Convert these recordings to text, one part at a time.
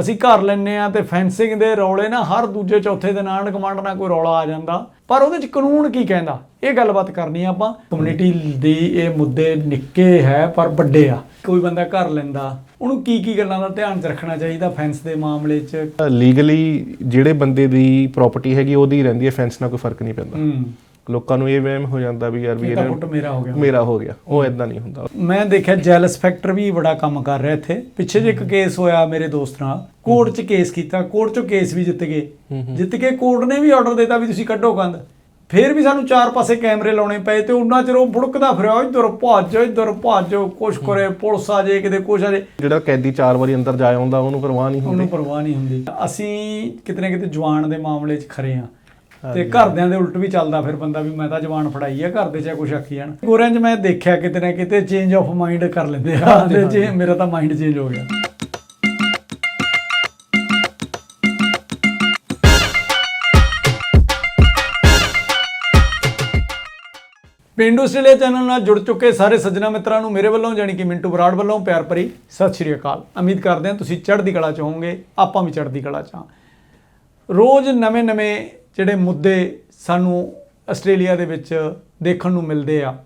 ਅਸੀਂ ਘਰ ਲੈਨੇ ਆ ਤੇ ਫੈਂਸਿੰਗ ਦੇ ਰੌਲੇ ਨਾ ਹਰ ਦੂਜੇ ਚੌਥੇ ਦਿਨ ਆਂਢ ਗੁਆਂਢ ਨਾਲ ਕੋਈ ਰੌਲਾ ਆ ਜਾਂਦਾ। ਪਰ ਉਹਦੇ ਚ ਕਾਨੂੰਨ ਕੀ ਕਹਿੰਦਾ? ਇਹ ਗੱਲਬਾਤ ਕਰਨੀ ਆ ਆਪਾਂ। ਕਮਿਊਨਿਟੀ ਦੀ ਇਹ ਮੁੱਦੇ ਨਿੱਕੇ ਹੈ ਪਰ ਵੱਡੇ ਆ। ਕੋਈ ਬੰਦਾ ਘਰ ਲੈਂਦਾ ਉਹਨੂੰ ਕੀ ਕੀ ਗੱਲਾਂ ਦਾ ਧਿਆਨ ਚ ਰੱਖਣਾ ਚਾਹੀਦਾ ਫੈਂਸ ਦੇ ਮਾਮਲੇ ਚ? ਲੀਗਲੀ ਜਿਹੜੇ ਬੰਦੇ ਦੀ ਪ੍ਰਾਪਰਟੀ ਹੈਗੀ ਉਹਦੀ ਰਹਿੰਦੀ ਹੈ ਫੈਂਸ ਨਾਲ ਕੋਈ ਫ਼ਰਕ ਨਹੀਂ ਪੈਂਦਾ। ਲੋਕਾਂ ਨੂੰ ਇਹ ਵਹਿਮ ਹੋ ਜਾਂਦਾ ਵੀ ਯਾਰ ਵੀ ਇਹ ਤਾਂ ਇਹਨਾਂ- ਫੁੱਟ ਮੇਰਾ ਹੋ ਗਿਆ। ਮੇਰਾ ਹੋ ਗਿਆ। ਉਹ ਇਦਾਂ ਨਹੀਂ ਹੁੰਦਾ। ਮੈਂ ਦੇਖਿਆ ਜੈਲਸ ਫੈਕਟਰ ਵੀ ਬੜਾ ਕੰਮ ਕਰ ਰਿਹਾ ਇੱਥੇ। ਪਿੱਛੇ ਜੇ ਇੱਕ ਕੇਸ ਹੋਇਆ ਮੇਰੇ ਦੋਸਤ ਨਾਲ ਕੋਰਟ 'ਚ ਕੇਸ ਕੀਤਾ ਕੋਰਟ 'ਚੋਂ ਕੇਸ ਵੀ ਜਿੱਤ ਗਏ। ਜਿੱਤ ਕੇ ਕੋਰਟ ਨੇ ਵੀ ਆਰਡਰ ਦਿੱਤਾ ਵੀ ਤੁਸੀਂ ਕੱਢੋ ਕੰਧ। ਫਿਰ ਵੀ ਸਾਨੂੰ ਚਾਰ ਪਾਸੇ ਕੈਮਰੇ ਲਾਉਣੇ ਪਏ ਤੇ ਉਹਨਾਂ ਚਿਰ ਉਹ ਫੁੜਕਦਾ ਫਿਰਿਆ ਇੱਧਰ ਭੱਜ ਇੱਧਰ ਭੱਜ ਕੁਛ ਕਰੇ ਪੁਲਿਸ ਆ ਜੇ ਕਿਤੇ ਕੁਛ ਆ ਜੇ। ਜਿਹੜਾ ਕੈਦੀ ਚਾਰ ਵਾਰੀ ਅੰਦਰ ਜਾ ਆਉਂਦਾ ਉਹਨੂੰ ਪਰਵਾਹ ਨਹੀਂ ਉਹਨੂੰ ਹੁੰਦੀ ਪਰਵਾਹ ਨਹੀਂ ਹੁੰਦੀ। ਅਸੀਂ ਕਿਤੇ ਨਾ ਕਿਤੇ ਜਵਾਨ ਦੇ ਮਾਮਲੇ 'ਚ ਖਰੇ ਆ। ਤੇ ਘਰਦਿਆਂ ਦੇ ਉਲਟ ਵੀ ਚੱਲਦਾ ਫਿਰ ਬੰਦਾ ਵੀ ਮੈਂ ਤਾਂ ਜਵਾਨ ਫੜਾਈ ਆ ਘਰ ਦੇ ਚਾਹੇ ਕੁਛ ਆਖੀ ਜਾਣ। ਗੋਰਿਆਂ 'ਚ ਮੈਂ ਦੇਖਿਆ ਕਿਤੇ ਨਾ ਕਿਤੇ ਚੇਂਜ ਆਫ ਮਾਈਂਡ ਕਰ ਲੈਂਦੇ ਆ। ਤੇ ਜੇ ਮੇਰਾ ਤਾਂ ਮਾਈਂਡ ਚੇਂਜ ਹੋ ਗਿਆ। ਪਿੰਡੂ ਆਸਟ੍ਰੇਲੀਆ ਚੈਨਲ ਨਾਲ ਜੁੜ ਚੁੱਕੇ ਸਾਰੇ ਸੱਜਣਾ ਮਿੱਤਰਾਂ ਨੂੰ ਮੇਰੇ ਵੱਲੋਂ ਜਾਣੀ ਕਿ ਮਿੰਟੂ ਬਰਾੜ ਵੱਲੋਂ ਪਿਆਰ ਭਰੀ ਸਤਿ ਸ਼੍ਰੀ ਅਕਾਲ। ਉਮੀਦ ਕਰਦੇ ਹਾਂ ਤੁਸੀਂ ਚੜ੍ਹਦੀ ਕਲਾ ਚ ਹੋਵੋਗੇ ਆਪਾਂ ਵੀ ਚੜ੍ਹਦੀ ਕਲਾ ਚ ਹਾਂ। ਰੋਜ਼ ਨਵੇਂ-ਨਵੇਂ ਜਿਹੜੇ ਮੁੱਦੇ ਸਾਨੂੰ ਆਸਟ੍ਰੇਲੀਆ ਦੇ ਵਿੱਚ ਦੇਖਣ ਨੂੰ ਮਿਲਦੇ ਆ।